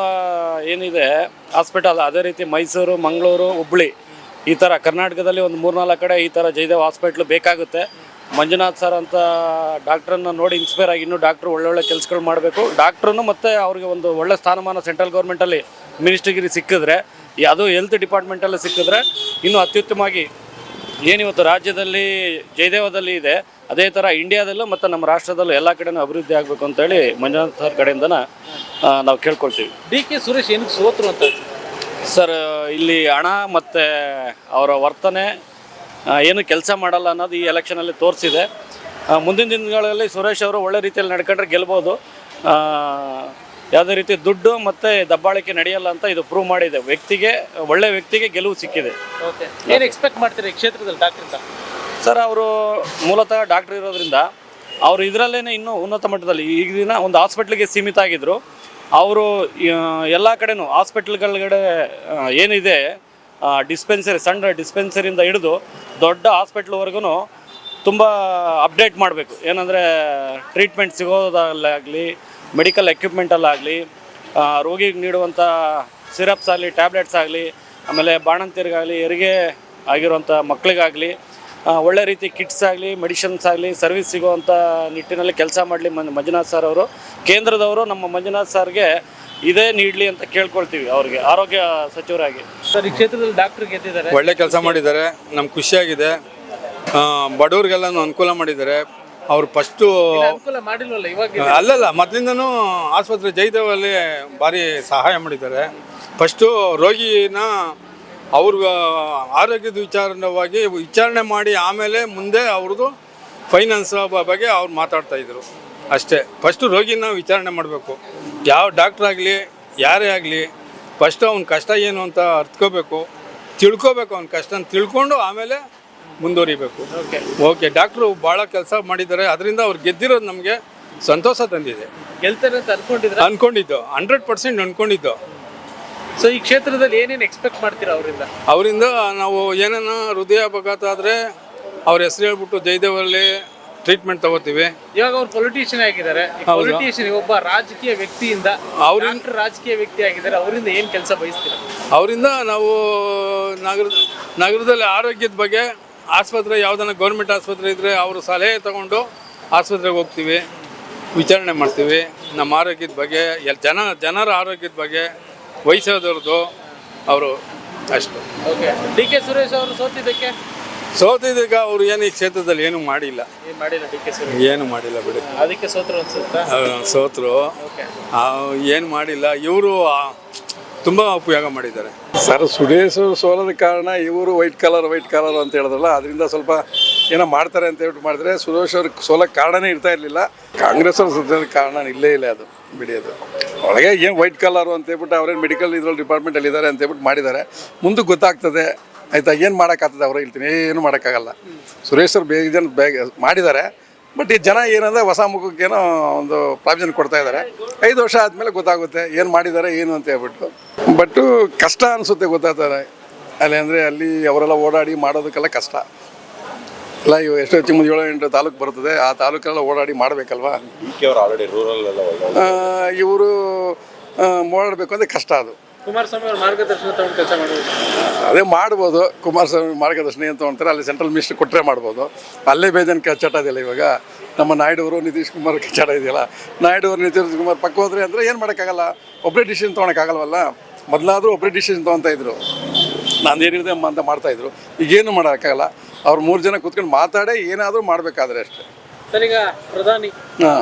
ಏನಿದೆ ಹಾಸ್ಪಿಟಲ್ ಅದೇ ರೀತಿ ಮೈಸೂರು ಮಂಗಳೂರು ಹುಬ್ಳಿ ಈ ಥರ ಕರ್ನಾಟಕದಲ್ಲಿ ಒಂದು ಮೂರ್ನಾಲ್ಕು ಕಡೆ ಈ ಥರ ಜಯದೇವ ಹಾಸ್ಪಿಟ್ಲು ಬೇಕಾಗುತ್ತೆ. ಮಂಜುನಾಥ್ ಸರ್ ಅಂತ ಡಾಕ್ಟ್ರನ್ನ ನೋಡಿ ಇನ್ಸ್ಪೈರ್ ಆಗಿ ಇನ್ನೂ ಡಾಕ್ಟ್ರು ಒಳ್ಳೊಳ್ಳೆ ಕೆಲಸಗಳು ಮಾಡಬೇಕು. ಡಾಕ್ಟ್ರನ್ನು ಮತ್ತು ಅವ್ರಿಗೆ ಒಂದು ಒಳ್ಳೆ ಸ್ಥಾನಮಾನ ಸೆಂಟ್ರಲ್ ಗೌರ್ಮೆಂಟಲ್ಲಿ ಮಿನಿಸ್ಟ್ರಿಗಿರಿ ಸಿಕ್ಕಿದ್ರೆ ಅದು ಹೆಲ್ತ್ ಡಿಪಾರ್ಟ್ಮೆಂಟಲ್ಲಿ ಸಿಕ್ಕಿದ್ರೆ ಇನ್ನೂ ಅತ್ಯುತ್ತಮವಾಗಿ ಏನಿವತ್ತು ರಾಜ್ಯದಲ್ಲಿ ಜಯದೇವದಲ್ಲಿ ಇದೆ ಅದೇ ಥರ ಇಂಡಿಯಾದಲ್ಲೂ ಮತ್ತು ನಮ್ಮ ರಾಷ್ಟ್ರದಲ್ಲೂ ಎಲ್ಲ ಕಡೆನೂ ಅಭಿವೃದ್ಧಿ ಆಗಬೇಕು ಅಂತೇಳಿ ಮಂಜುನಾಥ್ ಸರ್ ಕಡೆಯಿಂದನ ನಾವು ಕೇಳ್ಕೊಳ್ತೀವಿ. ಡಿ ಕೆ ಸುರೇಶ್ ಏನಕ್ಕೆ ಸೋತರು ಅಂತ ಸರ್ ಇಲ್ಲಿ ಹಣ ಮತ್ತು ಅವರ ವರ್ತನೆ ಏನು ಕೆಲಸ ಮಾಡಲ್ಲ ಅನ್ನೋದು ಈ ಎಲೆಕ್ಷನಲ್ಲಿ ತೋರಿಸಿದೆ. ಮುಂದಿನ ದಿನಗಳಲ್ಲಿ ಸುರೇಶ್ ಅವರು ಒಳ್ಳೆ ರೀತಿಯಲ್ಲಿ ನಡ್ಕೊಂಡ್ರೆ ಗೆಲ್ಬೋದು. ಯಾವುದೇ ರೀತಿ ದುಡ್ಡು ಮತ್ತು ದಬ್ಬಾಳಿಕೆ ನಡೆಯಲ್ಲ ಅಂತ ಇದು ಪ್ರೂವ್ ಮಾಡಿದೆ. ವ್ಯಕ್ತಿಗೆ ಒಳ್ಳೆ ವ್ಯಕ್ತಿಗೆ ಗೆಲುವು ಸಿಕ್ಕಿದೆ. ಓಕೆ ಏನು ಎಕ್ಸ್ಪೆಕ್ಟ್ ಮಾಡ್ತೀರಿ ಈ ಕ್ಷೇತ್ರದಲ್ಲಿ ಡಾಕ್ಟ್ರಿಂದ ಸರ್ ಅವರು ಮೂಲತಃ ಡಾಕ್ಟ್ರ್ ಇರೋದ್ರಿಂದ ಅವರು ಇದರಲ್ಲೇ ಇನ್ನೂ ಉನ್ನತ ಮಟ್ಟದಲ್ಲಿ. ಈಗ ದಿನ ಒಂದು ಹಾಸ್ಪಿಟ್ಲಿಗೆ ಸೀಮಿತ ಆಗಿದ್ದರು ಅವರು ಎಲ್ಲ ಕಡೆನೂ ಹಾಸ್ಪಿಟ್ಲ್ಗಳಗಡೆ ಏನಿದೆ ಡಿಸ್ಪೆನ್ಸರಿ ಸಣ್ಣ ಡಿಸ್ಪೆನ್ಸರಿಯಿಂದ ಹಿಡಿದು ದೊಡ್ಡ ಹಾಸ್ಪಿಟ್ಲ್ವರೆಗೂ ತುಂಬ ಅಪ್ಡೇಟ್ ಮಾಡಬೇಕು. ಏನಂದರೆ ಟ್ರೀಟ್ಮೆಂಟ್ ಸಿಗೋದಲ್ಲಾಗಲಿ ಮೆಡಿಕಲ್ ಎಕ್ವಿಪ್ಮೆಂಟಲ್ಲಾಗಲಿ ರೋಗಿಗೆ ನೀಡುವಂಥ ಸಿರಪ್ಸ್ ಆಗಲಿ ಟ್ಯಾಬ್ಲೆಟ್ಸ್ ಆಗಲಿ, ಆಮೇಲೆ ಬಾಣಂತಿಯರಿಗಾಗಲಿ ಹೆರಿಗೆ ಆಗಿರುವಂಥ ಮಕ್ಕಳಿಗಾಗಲಿ ಒಳ್ಳೆ ರೀತಿ ಕಿಟ್ಸ್ ಆಗಲಿ ಮೆಡಿಷನ್ಸ್ ಆಗಲಿ ಸರ್ವಿಸ್ ಸಿಗುವಂಥ ನಿಟ್ಟಿನಲ್ಲಿ ಕೆಲಸ ಮಾಡಲಿ ಮಂಜುನಾಥ್ ಸರ್ ಅವರು. ಕೇಂದ್ರದವರು ನಮ್ಮ ಮಂಜುನಾಥ್ ಸರ್ಗೆ ಇದೇ ನೀಡಲಿ ಅಂತ ಕೇಳ್ಕೊಳ್ತೀವಿ ಅವ್ರಿಗೆ ಆರೋಗ್ಯ ಸಚಿವರಾಗಿ. ಸರ್ ಈ ಕ್ಷೇತ್ರದಲ್ಲಿ ಡಾಕ್ಟರ್ ಗೆದ್ದಿದ್ದಾರೆ. ಒಳ್ಳೆ ಕೆಲಸ ಮಾಡಿದ್ದಾರೆ ನಮ್ಗೆ ಖುಷಿಯಾಗಿದೆ. ಬಡವ್ರಿಗೆಲ್ಲ ಅನುಕೂಲ ಮಾಡಿದ್ದಾರೆ. ಅವ್ರು ಫಸ್ಟು ಅನುಕೂಲ ಮಾಡಿಲ್ವಲ್ಲ ಇವಾಗ ಅಲ್ಲಲ್ಲ ಮೊದಲಿಂದನೂ ಆಸ್ಪತ್ರೆ ಜಯದೇವಲ್ಲಿ ಭಾರಿ ಸಹಾಯ ಮಾಡಿದ್ದಾರೆ. ಫಸ್ಟು ರೋಗಿನ ಅವ್ರ ಆರೋಗ್ಯದ ವಿಚಾರವಾಗಿ ವಿಚಾರಣೆ ಮಾಡಿ ಆಮೇಲೆ ಮುಂದೆ ಅವ್ರದ್ದು ಫೈನಾನ್ಸ್ ಬಗ್ಗೆ ಅವ್ರು ಮಾತಾಡ್ತಾ ಇದ್ರು. ಅಷ್ಟೇ ಫಸ್ಟು ರೋಗಿನ ವಿಚಾರಣೆ ಮಾಡಬೇಕು. ಯಾವ ಡಾಕ್ಟ್ರ್ ಆಗಲಿ ಯಾರೇ ಆಗಲಿ ಫಸ್ಟ್ ಅವ್ನ ಕಷ್ಟ ಏನು ಅಂತ ಅರ್ತ್ಕೋಬೇಕು ತಿಳ್ಕೊಬೇಕು ಅವ್ನ ಕಷ್ಟ ತಿಳ್ಕೊಂಡು ಆಮೇಲೆ ಮುಂದುವರಿಬೇಕು. ಓಕೆ ಓಕೆ ಡಾಕ್ಟ್ರು ಭಾಳ ಕೆಲಸ ಮಾಡಿದ್ದಾರೆ ಅದರಿಂದ ಅವ್ರು ಗೆದ್ದಿರೋದು ನಮಗೆ ಸಂತೋಷ ತಂದಿದೆ. ಗೆಲ್ತಾರೆ ಅಂತ ಅನ್ಕೊಂಡಿದ್ರು? ಅನ್ಕೊಂಡಿದ್ದು ಹಂಡ್ರೆಡ್ ಪರ್ಸೆಂಟ್ ಅನ್ಕೊಂಡಿದ್ದು. ಸೊ ಈ ಕ್ಷೇತ್ರದಲ್ಲಿ ಏನೇನು ಎಕ್ಸ್ಪೆಕ್ಟ್ ಮಾಡ್ತೀರಾ ಅವರಿಂದ? ಅವರಿಂದ ನಾವು ಏನೇನೋ ಹೃದಯ ಅಪಘಾತ ಆದರೆ ಅವ್ರ ಹೆಸರು ಹೇಳ್ಬಿಟ್ಟು ಜಯದೇವಲ್ಲಿ ಟ್ರೀಟ್ಮೆಂಟ್ ತಗೋತೀವಿ. ಇವಾಗ ಅವ್ರು ಪೊಲಿಟಿಷಿಯನ್ ಆಗಿದ್ದಾರೆ. ಪೊಲಿಟಿಷಿಯನ್ ಒಬ್ಬ ರಾಜಕೀಯ ವ್ಯಕ್ತಿಯಿಂದ ಅವ್ರಿಂದ- ರಾಜಕೀಯ ವ್ಯಕ್ತಿ ಆಗಿದ್ದಾರೆ. ಅವರಿಂದ ಏನು ಕೆಲಸ ಬಯಸ್ತೀರಾ? ಅವರಿಂದ ನಾವು ನಗರ ನಗರದಲ್ಲಿ ಆರೋಗ್ಯದ ಬಗ್ಗೆ ಆಸ್ಪತ್ರೆ ಯಾವುದನ್ನ ಗೌರ್ಮೆಂಟ್ ಆಸ್ಪತ್ರೆ ಇದ್ದರೆ ಅವರು ಸಲಹೆ ತಗೊಂಡು ಆಸ್ಪತ್ರೆಗೆ ಹೋಗ್ತೀವಿ. ವಿಚಾರಣೆ ಮಾಡ್ತೀವಿ. ನಮ್ಮ ಆರೋಗ್ಯದ ಬಗ್ಗೆ ಎಲ್ಲಿ ಜನ ಜನರ ಆರೋಗ್ಯದ ಬಗ್ಗೆ ವಯಸ್ಸಾದವ್ರದ್ದು ಅವರು ಅಷ್ಟು. ಓಕೆ ಡಿ ಕೆ ಸುರೇಶ್ ಅವರು ಸೋತಿದ್ದಕ್ಕೆ? ಸೋತಿದ್ದೀಗ ಅವರು ಏನು ಈ ಕ್ಷೇತ್ರದಲ್ಲಿ ಏನು ಮಾಡಿಲ್ಲ. ಏನ್ ಮಾಡಿಲ್ಲ ಡಿ ಕೆ ಸುರೇಶ್ ಏನು ಮಾಡಿಲ್ಲ ಬಿಡಿ. ಅದಕ್ಕೆ ಸೋತ್ರು ಅನ್ಸುತ್ತಾ? ಅವ್ರು ಸೋತರು. ಓಕೆ. ಏನು ಮಾಡಿಲ್ಲ. ಇವರು ತುಂಬ ಉಪಯೋಗ ಮಾಡಿದ್ದಾರೆ. ಸರ್ ಸುರೇಶ್ ಸೋಲದ ಕಾರಣ ಇವರು ವೈಟ್ ಕಲರ್ ವೈಟ್ ಕಲರ್ ಅಂತ ಹೇಳಿದ್ರಲ್ಲ ಅದರಿಂದ ಸ್ವಲ್ಪ ಏನೋ ಮಾಡ್ತಾರೆ ಅಂತ ಹೇಳ್ಬಿಟ್ಟು ಮಾಡಿದ್ರೆ ಸುರೇಶ್ ಅವ್ರಿಗೆ ಸೋಲಕ್ಕೆ ಕಾರಣನೇ ಇರ್ತಾ ಇರಲಿಲ್ಲ. ಕಾಂಗ್ರೆಸ್ ಅವ್ರ ಸುತ್ತೋದಕ್ಕೆ ಕಾರಣ ಇಲ್ಲೇ ಇಲ್ಲ ಅದು ಬಿಡಿ ಅದು ಒಳಗೆ ಏನು ವೈಟ್ ಕಲರು ಅಂತ ಹೇಳ್ಬಿಟ್ಟು ಅವ್ರೇನು ಮೆಡಿಕಲ್ ಇದ್ರಲ್ಲಿ ಡಿಪಾರ್ಟ್ಮೆಂಟಲ್ಲಿ ಇದ್ದಾರೆ ಅಂತ ಹೇಳ್ಬಿಟ್ಟು ಮಾಡಿದ್ದಾರೆ. ಮುಂದೆ ಗೊತ್ತಾಗ್ತದೆ. ಆಯ್ತಾ ಏನು ಮಾಡೋಕ್ಕಾಗ್ತದೆ ಅವ್ರು ಹೇಳ್ತೀನಿ. ಏನು ಮಾಡೋಕ್ಕಾಗಲ್ಲ ಸುರೇಶ್ ಬೇಗ ಜನ ಬೇಗ ಮಾಡಿದ್ದಾರೆ. ಬಟ್ ಈ ಜನ ಏನಂದ್ರೆ ಹೊಸ ಮುಖಕ್ಕೇನೋ ಒಂದು ಪ್ರಾವಿಷನ್ ಕೊಡ್ತಾ ಇದ್ದಾರೆ. ಐದು ವರ್ಷ ಆದಮೇಲೆ ಗೊತ್ತಾಗುತ್ತೆ ಏನು ಮಾಡಿದ್ದಾರೆ ಏನು ಅಂತ ಹೇಳ್ಬಿಟ್ಟು. ಬಟ್ಟು ಕಷ್ಟ ಅನಿಸುತ್ತೆ ಗೊತ್ತಾಗ್ತಾರೆ ಅಲ್ಲಿ ಅಂದರೆ ಅಲ್ಲಿ ಅವರೆಲ್ಲ ಓಡಾಡಿ ಮಾಡೋದಕ್ಕೆಲ್ಲ ಕಷ್ಟ. ಎಲ್ಲ ಇವು ಎಷ್ಟೋ ಚಿಮ್ಮದ ಏಳು ಎಂಟು ತಾಲೂಕು ಬರ್ತದೆ. ಆ ತಾಲೂಕೆಲ್ಲ ಓಡಾಡಿ ಮಾಡಬೇಕಲ್ವಾ? ಇವರು ಓಡಾಡಬೇಕು ಅಂದರೆ ಕಷ್ಟ ಅದು. ಕುಮಾರಸ್ವಾಮಿ ಅವ್ರ ಮಾರ್ಗದರ್ಶನ ತಗೊಂಡು ಕೆಲಸ ಮಾಡುವುದು. ಅದೇ ಮಾಡ್ಬೋದು, ಕುಮಾರಸ್ವಾಮಿ ಮಾರ್ಗದರ್ಶನ ಅಂತ ಅಂತಾರೆ ಅಲ್ಲಿ ಸೆಂಟ್ರಲ್ ಮಿನಿಸ್ಟರ್ ಕೊಟ್ಟರೆ ಮಾಡ್ಬೋದು. ಅಲ್ಲೇ ಬೇಜನ್ ಕಚ್ಚಾಟ ಇದೆಯಲ್ಲ ಇವಾಗ? ನಮ್ಮ ನಾಯ್ಡುವರು ನಿತೀಶ್ ಕುಮಾರ್ ಕಚ್ಚಾಟ ಇದೆಯಲ್ಲ? ನಾಯ್ಡುವರು ನಿತೀಶ್ ಕುಮಾರ್ ಪಕ್ಕ ಹೋದ್ರೆ ಅಂದರೆ ಏನು ಮಾಡೋಕ್ಕಾಗಲ್ಲ? ಒಬ್ಬರೇ ಡಿಸಿಷನ್ ತೊಗೊಳಕ್ಕಾಗಲ್ವಲ್ಲ ಮೊದಲಾದರೂ ಒಬ್ಬರೇ ಡಿಸಿಷನ್ ತೊಗೊತಾ ಇದ್ರು. ನಾನು ಏನಿದೆ ಅಂತ ಮಾಡ್ತಾಯಿದ್ರು ಈಗೇನು ಮಾಡೋಕ್ಕಾಗಲ್ಲ? ಅವ್ರು ಮೂರು ಜನ ಕೂತ್ಕೊಂಡು ಮಾತಾಡೇ ಏನಾದರೂ ಮಾಡಬೇಕಾದ್ರೆ ಅಷ್ಟೇ. ಸರ್ ಈಗ ಪ್ರಧಾನಿ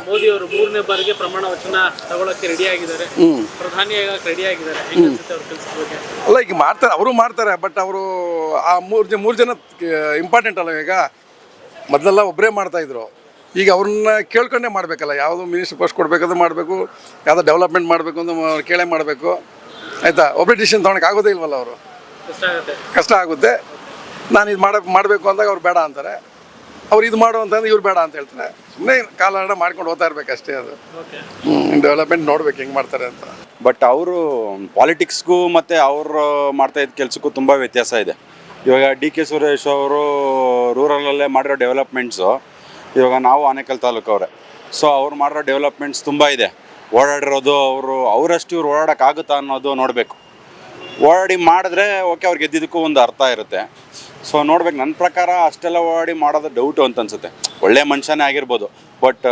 ಮೋದಿ ಅವರು ಮೂರನೇ ಬಾರಿಗೆ ಪ್ರಮಾಣ ವಚನ ತಗೊಳಕ್ಕೆ ರೆಡಿ ಆಗಿದ್ದಾರೆ. ಪ್ರಧಾನಿ ರೆಡಿ ಆಗಿದ್ದಾರೆ. ಅಲ್ಲ ಈಗ ಮಾಡ್ತಾರೆ ಅವರು ಮಾಡ್ತಾರೆ ಬಟ್ ಅವರು ಆ ಮೂರು ಜನ ಮೂರು ಜನ ಇಂಪಾರ್ಟೆಂಟ್ ಅಲ್ಲ ಈಗ. ಮೊದಲೆಲ್ಲ ಒಬ್ಬರೇ ಮಾಡ್ತಾ ಇದ್ರು. ಈಗ ಅವ್ರನ್ನ ಕೇಳ್ಕೊಂಡೇ ಮಾಡಬೇಕಲ್ಲ ಯಾವುದು ಮಿನಿಸ್ಟರ್ ಪೋಸ್ಟ್ ಕೊಡಬೇಕಾದ್ರೆ ಮಾಡಬೇಕು ಯಾವುದೋ ಡೆವಲಪ್ಮೆಂಟ್ ಮಾಡಬೇಕು ಅಂತ ಕೇಳೇ ಮಾಡಬೇಕು. ಆಯಿತಾ? ಒಬ್ಬರೇ ಡಿಸಿಷನ್ ತೊಗೊಳಕ್ಕೆ ಆಗೋದೇ ಇಲ್ವಲ್ಲ ಅವರು? ಕಷ್ಟ ಆಗುತ್ತೆ. ಕಷ್ಟ ಆಗುತ್ತೆ. ನಾನು ಇದು ಮಾಡ ಮಾಡಬೇಕು ಅಂದಾಗ ಅವ್ರು ಬೇಡ ಅಂತಾರೆ. ಅವ್ರು ಇದು ಮಾಡು ಅಂತಂದ್ರೆ ಇವ್ರು ಬೇಡ ಅಂತ ಹೇಳ್ತಾರೆ. ಸುಮ್ಮನೆ ಕಾಲಹರಣ ಮಾಡ್ಕೊಂಡು ಹೋಗ್ತಾ ಇರ್ಬೇಕಷ್ಟೇ ಅದು. ಹ್ಞೂ ಡೆವಲಪ್ಮೆಂಟ್ ನೋಡ್ಬೇಕು ಹೆಂಗೆ ಮಾಡ್ತಾರೆ ಅಂತ. ಬಟ್ ಅವರು ಪಾಲಿಟಿಕ್ಸ್ಗೂ ಮತ್ತು ಅವರು ಮಾಡ್ತಾ ಇದ್ದ ಕೆಲಸಕ್ಕೂ ತುಂಬ ವ್ಯತ್ಯಾಸ ಇದೆ. ಇವಾಗ ಡಿ ಕೆ ಸುರೇಶ್ ಅವರು ರೂರಲಲ್ಲೇ ಮಾಡಿರೋ ಡೆವಲಪ್ಮೆಂಟ್ಸು ಇವಾಗ ನಾವು ಆನೇಕಲ್ ತಾಲೂಕವ್ರೆ. ಸೊ ಅವ್ರು ಮಾಡಿರೋ ಡೆವಲಪ್ಮೆಂಟ್ಸ್ ತುಂಬ ಇದೆ. ಓಡಾಡಿರೋದು ಅವರು ಅವರಷ್ಟು ಇವ್ರು ಓಡಾಡೋಕ್ಕಾಗುತ್ತಾ ಅನ್ನೋದು ನೋಡಬೇಕು. ಓಡಾಡಿ ಮಾಡಿದ್ರೆ, ಓಕೆ, ಅವ್ರು ಗೆದ್ದಿದ್ದಕ್ಕೂ ಒಂದು ಅರ್ಥ ಇರುತ್ತೆ. ಸೊ ನೋಡ್ಬೇಕು ನನ್ನ ಪ್ರಕಾರ ಅಷ್ಟೆಲ್ಲ ಓಡಾಡಿ ಮಾಡೋದು ಡೌಟು ಅಂತ ಅನ್ಸುತ್ತೆ. ಒಳ್ಳೆ ಮನುಷ್ಯನೇ ಆಗಿರ್ಬೋದು ಬಟ್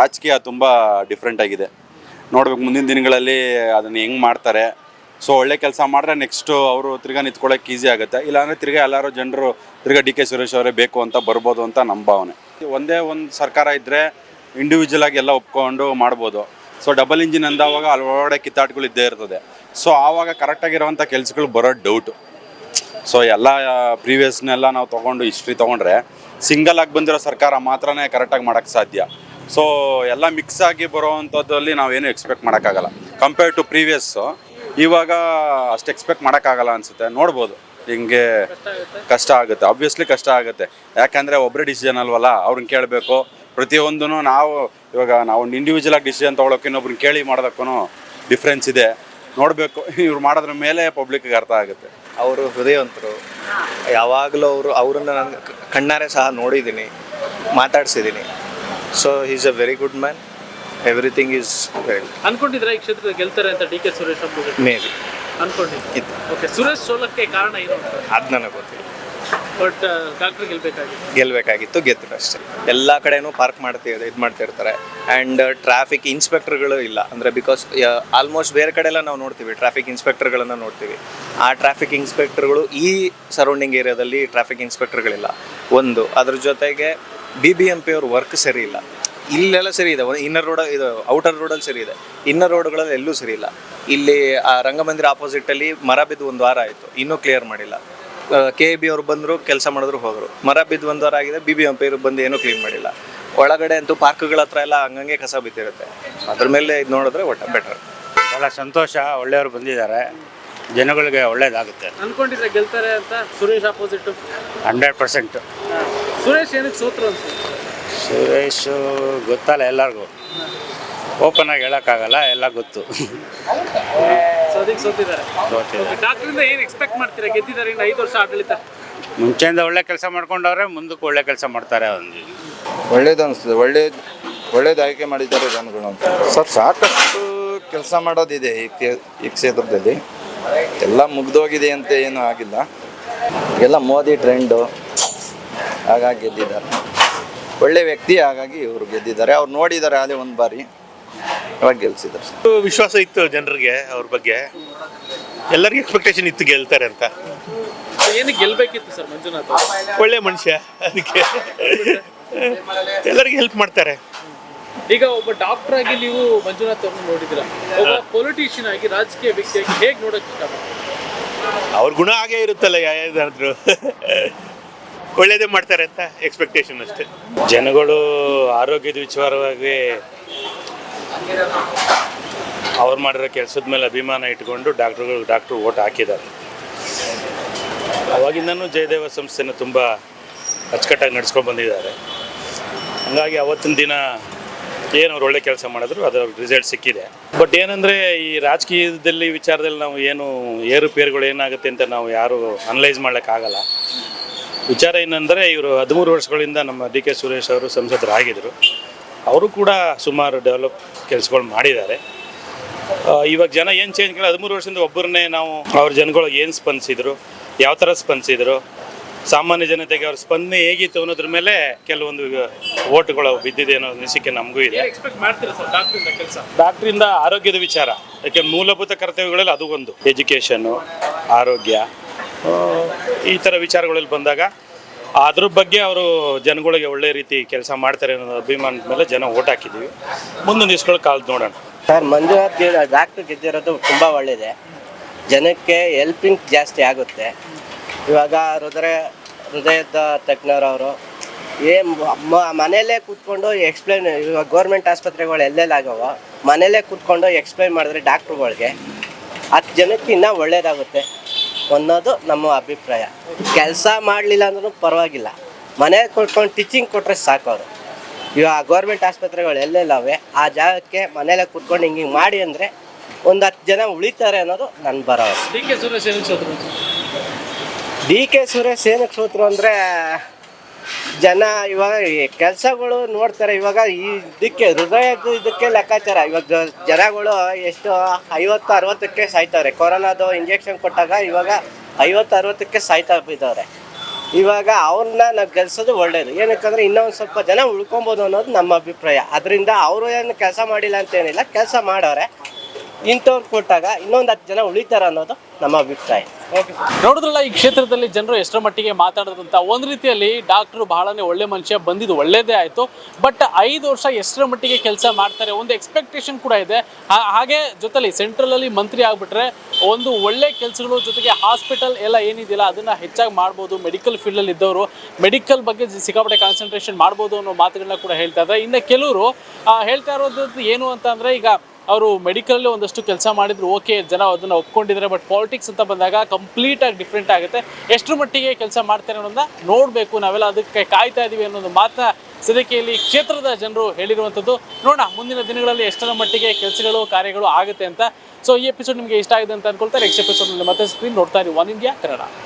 ರಾಜಕೀಯ ತುಂಬ ಡಿಫ್ರೆಂಟ್ ಆಗಿದೆ. ನೋಡ್ಬೇಕು, ಮುಂದಿನ ದಿನಗಳಲ್ಲಿ ಅದನ್ನು ಹೆಂಗೆ ಮಾಡ್ತಾರೆ. ಸೊ ಒಳ್ಳೆ ಕೆಲಸ ಮಾಡಿದ್ರೆ ನೆಕ್ಸ್ಟು ಅವರು ತಿರ್ಗಾ ನಿಂತ್ಕೊಳ್ಳೋಕೆ ಈಸಿ ಆಗುತ್ತೆ. ಇಲ್ಲಾಂದರೆ ತಿರ್ಗಾ ಎಲ್ಲರೂ ಜನರು ತಿರ್ಗಾ ಡಿ ಕೆ ಸುರೇಶ್ ಅವರೇ ಬೇಕು ಅಂತ ಬರ್ಬೋದು ಅಂತ ನಮ್ಮ ಭಾವನೆ. ಒಂದೇ ಒಂದು ಸರ್ಕಾರ ಇದ್ದರೆ ಇಂಡಿವಿಜುವಲ್ ಆಗಿ ಎಲ್ಲ ಒಪ್ಕೊಂಡು ಮಾಡ್ಬೋದು. ಸೊ ಡಬಲ್ ಇಂಜಿನ್ ಅಂದಾವಾಗ ಅಲ್ಲಿ ಒಳಗಡೆ ಕಿತ್ತಾಟಗಳು ಇದ್ದೇ ಇರ್ತದೆ. ಸೊ ಆವಾಗ ಕರೆಕ್ಟಾಗಿರೋವಂಥ ಕೆಲಸಗಳು ಬರೋ ಡೌಟು ಸೊ ಎಲ್ಲ ಪ್ರೀವಿಯಸ್ನೆಲ್ಲ ನಾವು ತೊಗೊಂಡು ಹಿಸ್ಟ್ರಿ ತೊಗೊಂಡ್ರೆ ಸಿಂಗಲ್ ಆಗಿ ಬಂದಿರೋ ಸರ್ಕಾರ ಮಾತ್ರನೇ ಕರೆಕ್ಟಾಗಿ ಮಾಡೋಕ್ಕೆ ಸಾಧ್ಯ. ಸೊ ಎಲ್ಲ ಮಿಕ್ಸ್ ಆಗಿ ಬರೋವಂಥದ್ದಲ್ಲಿ ನಾವೇನು ಎಕ್ಸ್ಪೆಕ್ಟ್ ಮಾಡೋಕ್ಕಾಗಲ್ಲ ಕಂಪೇರ್ ಟು ಪ್ರೀವಿಯಸ್ಸು ಇವಾಗ ಅಷ್ಟು ಎಕ್ಸ್ಪೆಕ್ಟ್ ಮಾಡೋಕ್ಕಾಗಲ್ಲ ಅನಿಸುತ್ತೆ. ನೋಡ್ಬೋದು. ಹಿಂಗೆ ಕಷ್ಟ ಆಗುತ್ತೆ. ಆಬ್ವಿಯಸ್ಲಿ ಕಷ್ಟ ಆಗುತ್ತೆ. ಯಾಕಂದರೆ ಒಬ್ಬರೇ ಡಿಸಿಷನ್ ಅಲ್ವಲ್ಲ? ಅವ್ರನ್ನ ಕೇಳಬೇಕು. ಪ್ರತಿಯೊಂದೂ ನಾವು, ಇವಾಗ ನಾವು ಇಂಡಿವಿಜುವಲ್ ಆಗಿ ಡಿಸಿಷನ್ ತೊಗೊಳಕ್ಕೆ ಇನ್ನೊಬ್ರನ್ನ ಕೇಳಿ ಮಾಡೋದಕ್ಕೂ ಡಿಫ್ರೆನ್ಸ್ ಇದೆ. ನೋಡಬೇಕು. ಇವ್ರು ಮಾಡೋದ್ರ ಮೇಲೆ ಪಬ್ಲಿಕ್ಗೆ ಅರ್ಥ ಆಗುತ್ತೆ. ಅವರು ಹೃದಯವಂತರು. ಯಾವಾಗಲೂ ಅವರು ಅವರನ್ನು ನಾನು ಕಣ್ಣಾರೆ ಸಹ ನೋಡಿದ್ದೀನಿ ಮಾತಾಡ್ಸಿದ್ದೀನಿ. So is a very good man everything is very ಅನ್ಕೊಂಡಿದ್ರೆ ಈ ಕ್ಷೇತ್ರ ಗೆಲ್ತಾರೆ ಅಂತ D K Suresh may be ಅನ್ಕೊಂಡಿದ್ದೆ ಓಕೆ ಸುರೇಶ್ ಸೋಲಕ್ಕೆ ಕಾರಣ ಏನು ಅಂತ? ಅದು ನನಗೆ ಗೊತ್ತಿಲ್ಲ. ಬಟ್ ಡಾಕ್ಟರ್ ಗೆಲ್ಬೇಕಾಗಿತ್ತು ಗೆಲ್ಲಬೇಕಾಗಿತ್ತು. ಅಷ್ಟೇ. ಎಲ್ಲ ಕಡೆನೂ ಪಾರ್ಕ್ ಮಾಡ್ತಿದ್ದಾರೆ ಇದು ಮಾಡ್ತಿರ್ತಾರೆ. ಆ್ಯಂಡ್ ಟ್ರಾಫಿಕ್ ಇನ್ಸ್ಪೆಕ್ಟರ್ಗಳು ಇಲ್ಲ. ಅಂದರೆ ಬಿಕಾಸ್ ಆಲ್ಮೋಸ್ಟ್ ಬೇರೆ ಕಡೆ ಎಲ್ಲ ನಾವು ನೋಡ್ತೀವಿ ಟ್ರಾಫಿಕ್ ಇನ್ಸ್ಪೆಕ್ಟರ್ಗಳನ್ನು ನೋಡ್ತೀವಿ. ಆ ಟ್ರಾಫಿಕ್ ಇನ್ಸ್ಪೆಕ್ಟರ್ಗಳು ಈ ಸರೌಂಡಿಂಗ್ ಏರಿಯಾದಲ್ಲಿ ಟ್ರಾಫಿಕ್ ಇನ್ಸ್ಪೆಕ್ಟರ್ಗಳಿಲ್ಲ ಒಂದು, ಅದ್ರ ಜೊತೆಗೆ ಬಿ ಬಿ ಎಂ ಪಿ ಅವ್ರ ವರ್ಕ್ ಸರಿ ಇಲ್ಲ. ಇಲ್ಲೆಲ್ಲ ಸರಿ ಇದೆ. ಇನ್ನರ್ ರೋಡ್ ಇದು ಔಟರ್ ರೋಡಲ್ಲಿ ಸರಿ ಇದೆ. ಇನ್ನರ್ ರೋಡ್ಗಳಲ್ಲಿ ಎಲ್ಲೂ ಸರಿ ಇಲ್ಲ. ಇಲ್ಲಿ ಆ ರಂಗಮಂದಿರ ಆಪೋಸಿಟಲ್ಲಿ ಮರ ಬಿದ್ದು ಒಂದು ವಾರ ಆಯಿತು. ಇನ್ನೂ ಕ್ಲಿಯರ್ ಮಾಡಿಲ್ಲ. ಕೆ ಬಿ ಅವ್ರು ಬಂದರು ಕೆಲಸ ಮಾಡಿದ್ರು ಹೋದರು. ಮರ ಬಿದ್ದು ಒಂದು ವಾರ ಆಗಿದೆ ಬಿ ಬಿ ಎಂ ಪಿ ಬಂದು ಏನೂ ಕ್ಲೀನ್ ಮಾಡಿಲ್ಲ. ಒಳಗಡೆ ಅಂತೂ ಪಾರ್ಕ್ಗಳ ಹತ್ರ ಎಲ್ಲ ಹಂಗಂಗೆ ಕಸ ಬಿದ್ದಿರುತ್ತೆ. ಅದ್ರ ಮೇಲೆ ಇದು ನೋಡಿದ್ರೆ ಒಟ್ಟ ಬೆಟರ್ ಭಾಳ ಸಂತೋಷ ಒಳ್ಳೆಯವರು ಬಂದಿದ್ದಾರೆ. ಜನಗಳಿಗೆ ಒಳ್ಳೇದಾಗುತ್ತೆ. ಅನ್ಕೊಂಡಿದ್ರೆ ಗೆಲ್ತಾರೆ ಅಂತ Suresh opposite hundred percent. Suresh ಏನಕ್ಕೆ ಸೋತ್ರು ಅಂತ? ಸುರೇಶ್ ಗೊತ್ತಲ್ಲ ಎಲ್ಲರಿಗೂ. ಓಪನ್ ಆಗಿ ಹೇಳೋಕ್ಕಾಗಲ್ಲ ಎಲ್ಲ ಗೊತ್ತು. ಸೊ ಅದಕ್ಕೆ ಸೋತಿದ್ದಾರೆ. ಗೊತ್ತಿದೆ ಡಾಕ್ಟ್ರಿಂದ ಏನು ಎಕ್ಸ್ಪೆಕ್ಟ್ ಮಾಡ್ತೀರಾ? ಗೆದ್ದಿದ್ದಾರೆ ಇನ್ನು ಐದು ವರ್ಷ ಆಡಳಿತ. ಮುಂಚೆಯಿಂದ ಒಳ್ಳೆ ಕೆಲಸ ಮಾಡ್ಕೊಂಡವ್ರೆ ಮುಂದಕ್ಕೆ ಒಳ್ಳೆ ಕೆಲಸ ಮಾಡ್ತಾರೆ ಒಂದು. ಒಳ್ಳೇದು ಅನಿಸ್ತದೆ. ಒಳ್ಳೆ ಒಳ್ಳೇದು ಆಯ್ಕೆ ಮಾಡಿದ್ದಾರೆ ಜನಗಳು ಅಂತ. ಸರ್ ಸಾಕಷ್ಟು ಕೆಲಸ ಮಾಡೋದಿದೆ ಈ ಕ್ಷೇ- ಈ ಕ್ಷೇತ್ರದಲ್ಲಿ. ಎಲ್ಲ ಮುಗ್ದೋಗಿದೆ ಅಂತ ಏನು ಆಗಿಲ್ಲ. ಎಲ್ಲ ಮೋದಿ ಟ್ರೆಂಡು. ಹಾಗಾಗಿ ಗೆದ್ದಿದ್ದಾರೆ. ಒಳ್ಳೆ ವ್ಯಕ್ತಿ ಹಾಗಾಗಿ ಇವರು ಗೆದ್ದಿದ್ದಾರೆ. ಅವ್ರು ನೋಡಿದ್ದಾರೆ ಅದೇ ಒಂದು ಬಾರಿ. ಅವಾಗ ಸರ್ ವಿಶ್ವಾಸ ಇತ್ತು ಜನರಿಗೆ ಅವ್ರ ಬಗ್ಗೆ. ಎಲ್ಲರಿಗೂ ಎಕ್ಸ್ಪೆಕ್ಟೇಷನ್ ಇತ್ತು ಗೆಲ್ತಾರೆ ಅಂತ. ಏನು ಗೆಲ್ಬೇಕಿತ್ತು ಸರ್ ಮಂಜುನಾಥ್ ಒಳ್ಳೆ ಮನುಷ್ಯ ಅದಕ್ಕೆ. ಎಲ್ಲರಿಗೂ ಹೆಲ್ಪ್ ಮಾಡ್ತಾರೆ. ಈಗ ಒಬ್ಬ ಡಾಕ್ಟರ್ ಆಗಿ ನೀವು ಮಂಜುನಾಥ್ ಅವ್ರನ್ನ ನೋಡಿದಿರ ಒಬ್ಬ ಪೊಲಿಟಿಷಿಯನ್ ಆಗಿ ರಾಜಕೀಯ ವ್ಯಕ್ತಿಯಾಗಿ ಹೇಗೆ ನೋಡಕ್ ಅವ್ರ ಗುಣ ಹಾಗೆ ಇರುತ್ತಲ್ಲ ಯಾವ್ದಾದ್ರು. ಒಳ್ಳೇದೇ ಮಾಡ್ತಾರೆ ಅಂತ ಎಕ್ಸ್ಪೆಕ್ಟೇಷನ್ ಅಷ್ಟೇ. ಜನಗಳು ಆರೋಗ್ಯದ ವಿಚಾರವಾಗಿ ಅವ್ರು ಮಾಡಿರೋ ಕೆಲಸದ ಮೇಲೆ ಅಭಿಮಾನ ಇಟ್ಕೊಂಡು ಡಾಕ್ಟ್ರುಗಳು ಡಾಕ್ಟ್ರು ಓಟ್ ಹಾಕಿದ್ದಾರೆ. ಅವಾಗಿಂದನೂ ಜಯದೇವ ಸಂಸ್ಥೆನ ತುಂಬ ಅಚ್ಚುಕಟ್ಟಾಗಿ ನಡೆಸ್ಕೊಂಡು ಬಂದಿದ್ದಾರೆ. ಹಂಗಾಗಿ ಅವತ್ತಿನ ದಿನ ಏನು ಅವ್ರು ಒಳ್ಳೆ ಕೆಲಸ ಮಾಡಿದ್ರು ಅದರ ರಿಸಲ್ಟ್ ಸಿಕ್ಕಿದೆ. ಬಟ್ ಏನಂದರೆ ಈ ರಾಜಕೀಯದಲ್ಲಿ ವಿಚಾರದಲ್ಲಿ ನಾವು ಏನು ಏರುಪೇರುಗಳು ಏನಾಗುತ್ತೆ ಅಂತ ನಾವು ಯಾರು ಅನಲೈಸ್ ಮಾಡೋಕ್ಕಾಗಲ್ಲ ವಿಚಾರ ಏನಂದರೆ ಇವರು ಹದಿಮೂರು ವರ್ಷಗಳಿಂದ ನಮ್ಮ ಡಿ ಕೆ ಸುರೇಶ್ ಅವರು ಸಂಸದರಾಗಿದ್ದರು ಅವರು ಕೂಡ ಸುಮಾರು ಡೆವಲಪ್ ಕೆಲಸಗಳು ಮಾಡಿದ್ದಾರೆ. ಇವಾಗ ಜನ ಏನು ಚೇಂಜ್ ಹದಿಮೂರು ವರ್ಷದಿಂದ ಒಬ್ಬರನ್ನೇ ನಾವು ಅವ್ರ ಜನಗಳು ಏನು ಸ್ಪಂದಿಸಿದ್ರು ಯಾವ ಥರ ಸ್ಪಂದಿಸಿದ್ರು ಸಾಮಾನ್ಯ ಜನತೆಗೆ ಅವ್ರ ಸ್ಪಂದನೆ ಹೇಗಿತ್ತು ಅನ್ನೋದ್ರ ಮೇಲೆ ಕೆಲವೊಂದು ಓಟ್ಗಳು ಬಿದ್ದಿದೆ ಅನ್ನೋ ಅನಿಸಿಕೆ ನಮಗೂ ಇದೆ. ಡಾಕ್ಟ್ರಿಂದ ಆರೋಗ್ಯದ ವಿಚಾರ. ಯಾಕೆ ಮೂಲಭೂತ ಕರ್ತವ್ಯಗಳಲ್ಲಿ ಅದು ಒಂದು. ಎಜುಕೇಷನ್ನು ಆರೋಗ್ಯ ಈ ಥರ ವಿಚಾರಗಳಲ್ಲಿ ಬಂದಾಗ ಅದ್ರ ಬಗ್ಗೆ ಅವರು ಜನಗಳಿಗೆ ಒಳ್ಳೆ ರೀತಿ ಕೆಲಸ ಮಾಡ್ತಾರೆ ಅನ್ನೋ ಅಭಿಮಾನದ ಮೇಲೆ ಜನ ಓಟ್ ಹಾಕಿದ್ದೀವಿ. ಮುಂದಿನ ದಿವ್ಸಗಳು ಕಾಲದ ನೋಡೋಣ. ಸರ್, ಮಂಜುನಾಥ್ ಡಾಕ್ಟರ್ ಗೆದ್ದಿರೋದು ತುಂಬ ಒಳ್ಳೆಯದೆ ಜನಕ್ಕೆ ಹೆಲ್ಪಿಂಗ್ ಜಾಸ್ತಿ ಆಗುತ್ತೆ. ಇವಾಗ ಹೃದಯ, ಹೃದಯದ ತಜ್ಞರವರು ಏ ಮನೆಯಲ್ಲೇ ಕೂತ್ಕೊಂಡು ಎಕ್ಸ್ಪ್ಲೈನ್ ಇವಾಗ ಗೌರ್ಮೆಂಟ್ ಆಸ್ಪತ್ರೆಗಳು ಎಲ್ಲೆಲ್ಲಿ ಆಗವ ಮನೆಯಲ್ಲೇ ಕೂತ್ಕೊಂಡು ಎಕ್ಸ್ಪ್ಲೈನ್ ಮಾಡಿದ್ರೆ ಡಾಕ್ಟ್ರುಗಳಿಗೆ ಹತ್ತು ಜನಕ್ಕೆ ಇನ್ನೂ ಒಳ್ಳೇದಾಗುತ್ತೆ. ಅನ್ನೋದು ನಮ್ಮ ಅಭಿಪ್ರಾಯ. ಕೆಲಸ ಮಾಡಲಿಲ್ಲ ಅಂದ್ರೂ ಪರವಾಗಿಲ್ಲ. ಮನೆ ಕೊಟ್ಕೊಂಡು ಟೀಚಿಂಗ್ ಕೊಟ್ಟರೆ ಸಾಕು ಅವರು. ಇವಾಗ ಗೌರ್ಮೆಂಟ್ ಆಸ್ಪತ್ರೆಗಳು ಎಲ್ಲೆಲ್ಲವೆ ಆ ಜಾಗಕ್ಕೆ ಮನೇಲೆ ಕೂತ್ಕೊಂಡು ಹಿಂಗೆ ಹಿಂಗೆ ಮಾಡಿ ಅಂದರೆ ಒಂದು ಹತ್ತು ಜನ ಉಳಿತಾರೆ ಅನ್ನೋದು ನನ್ನ ಬರೋ ಡಿ ಕೆ ಸುರೇಶ್ ಏನಕ್ಕೆ ಸೋತ್ರು ಡಿ ಕೆ ಸುರೇಶ್ ಏನಕ್ಕೆ ಸೋತ್ರು ಅಂದರೆ ಜನ ಇವಾಗ ಕೆಲಸಗಳು ನೋಡ್ತಾರೆ, ಇವಾಗ ಈ ಇದಕ್ಕೆ ಹೃದಯದ ಇದಕ್ಕೆ ಲೆಕ್ಕಾಚಾರ. ಇವಾಗ ಜನಗಳು ಎಷ್ಟು ಐವತ್ತು, ಅರವತ್ತಕ್ಕೆ ಸಾಯ್ತವ್ರೆ. ಕೊರೋನಾದು ಇಂಜೆಕ್ಷನ್ ಕೊಟ್ಟಾಗ ಇವಾಗ ಐವತ್ತು, ಅರವತ್ತಕ್ಕೆ ಸಾಯ್ತಾ ಬಿದ್ದವ್ರೆ ಇವಾಗ ಅವ್ರನ್ನ ನಾವು ಗೆಲ್ಸೋದು ಒಳ್ಳೇದು. ಏನಕ್ಕಂದ್ರೆ ಇನ್ನೊಂದು ಸ್ವಲ್ಪ ಜನ ಉಳ್ಕೊಬೋದು ಅನ್ನೋದು ನಮ್ಮ ಅಭಿಪ್ರಾಯ. ಅದರಿಂದ ಅವರು ಏನು ಕೆಲಸ ಮಾಡಿಲ್ಲ ಅಂತ ಏನಿಲ್ಲ ಕೆಲಸ ಮಾಡವ್ರೆ ಇಂಥವ್ರು ಕೊಟ್ಟಾಗ ಇನ್ನೊಂದು ಹತ್ತು ಜನ ಉಳಿತಾರ ಅನ್ನೋದು ನಮ್ಮ ಅಭಿಪ್ರಾಯ. ನೋಡಿದ್ರಲ್ಲ, ಈ ಕ್ಷೇತ್ರದಲ್ಲಿ ಜನರು ಎಷ್ಟರ ಮಟ್ಟಿಗೆ ಮಾತಾಡೋದಂತ ಒಂದು ರೀತಿಯಲ್ಲಿ ಡಾಕ್ಟ್ರು ಬಹಳನೇ ಒಳ್ಳೆ ಮನುಷ್ಯ ಬಂದಿದ್ದು ಒಳ್ಳೇದೇ ಆಯಿತು. ಬಟ್ ಐದು ವರ್ಷ ಎಷ್ಟರ ಮಟ್ಟಿಗೆ ಕೆಲಸ ಮಾಡ್ತಾರೆ ಒಂದು ಎಕ್ಸ್ಪೆಕ್ಟೇಷನ್ ಕೂಡ ಇದೆ. ಹಾಗೆ ಜೊತೆಲಿ ಸೆಂಟ್ರಲಲ್ಲಿ ಮಂತ್ರಿ ಆಗಿಬಿಟ್ರೆ ಒಂದು ಒಳ್ಳೆ ಕೆಲಸಗಳು ಜೊತೆಗೆ ಹಾಸ್ಪಿಟಲ್ ಎಲ್ಲ ಏನಿದೆಯಲ್ಲ, ಅದನ್ನು ಹೆಚ್ಚಾಗಿ ಮಾಡ್ಬೋದು. ಮೆಡಿಕಲ್ ಫೀಲ್ಡಲ್ಲಿ ಇದ್ದವರು ಮೆಡಿಕಲ್ ಬಗ್ಗೆ ಸಿಕ್ಕಾಪಟ್ಟೆ ಕಾನ್ಸಂಟ್ರೇಷನ್ ಮಾಡ್ಬೋದು ಅನ್ನೋ ಮಾತುಗಳನ್ನ ಕೂಡ ಹೇಳ್ತಾ ಇದ್ದಾರೆ. ಇನ್ನು ಕೆಲವರು ಹೇಳ್ತಾ ಇರೋದು ಏನು ಅಂತ ಈಗ ಅವರು ಮೆಡಿಕಲ್ ಒಂದಷ್ಟು ಕೆಲಸ ಮಾಡಿದ್ರು, ಓಕೆ, ಜನ ಅದನ್ನ ಒಪ್ಕೊಂಡಿದ್ದಾರೆ, ಬಟ್ ಪಾಲಿಟಿಕ್ಸ್ ಅಂತ ಬಂದಾಗ ಕಂಪ್ಲೀಟ್ ಆಗಿ ಡಿಫ್ರೆಂಟ್ ಆಗುತ್ತೆ. ಎಷ್ಟರ ಮಟ್ಟಿಗೆ ಕೆಲಸ ಮಾಡ್ತಾರೆ ಅನ್ನೋದನ್ನ ನೋಡಬೇಕು, ನಾವೆಲ್ಲ ಅದಕ್ಕೆ ಕಾಯ್ತಾ ಇದ್ದೀವಿ ಅನ್ನೋದು ಮಾತನ್ನ ಸದ್ಯಕ್ಕೆ ಇಲ್ಲಿ ಕ್ಷೇತ್ರದ ಜನರು ಹೇಳಿರುವಂಥದ್ದು. ನೋಡೋಣ, ಮುಂದಿನ ದಿನಗಳಲ್ಲಿ ಎಷ್ಟರ ಮಟ್ಟಿಗೆ ಕೆಲಸಗಳು, ಕಾರ್ಯಗಳು ಆಗುತ್ತೆ ಅಂತ. ಸೊ ಈ ಎಪಿಸೋಡ್ ನಿಮಗೆ ಇಷ್ಟ ಆಗಿದೆ ಅಂತ ಅನ್ಕೊಳ್ತಾರೆ ನೆಕ್ಸ್ಟ್ ಎಪಿಸೋಡ್ ಮತ್ತೆ ಸ್ಕ್ರೀನ್ ನೋಡ್ತಾ ಇರಿ. One India Kannada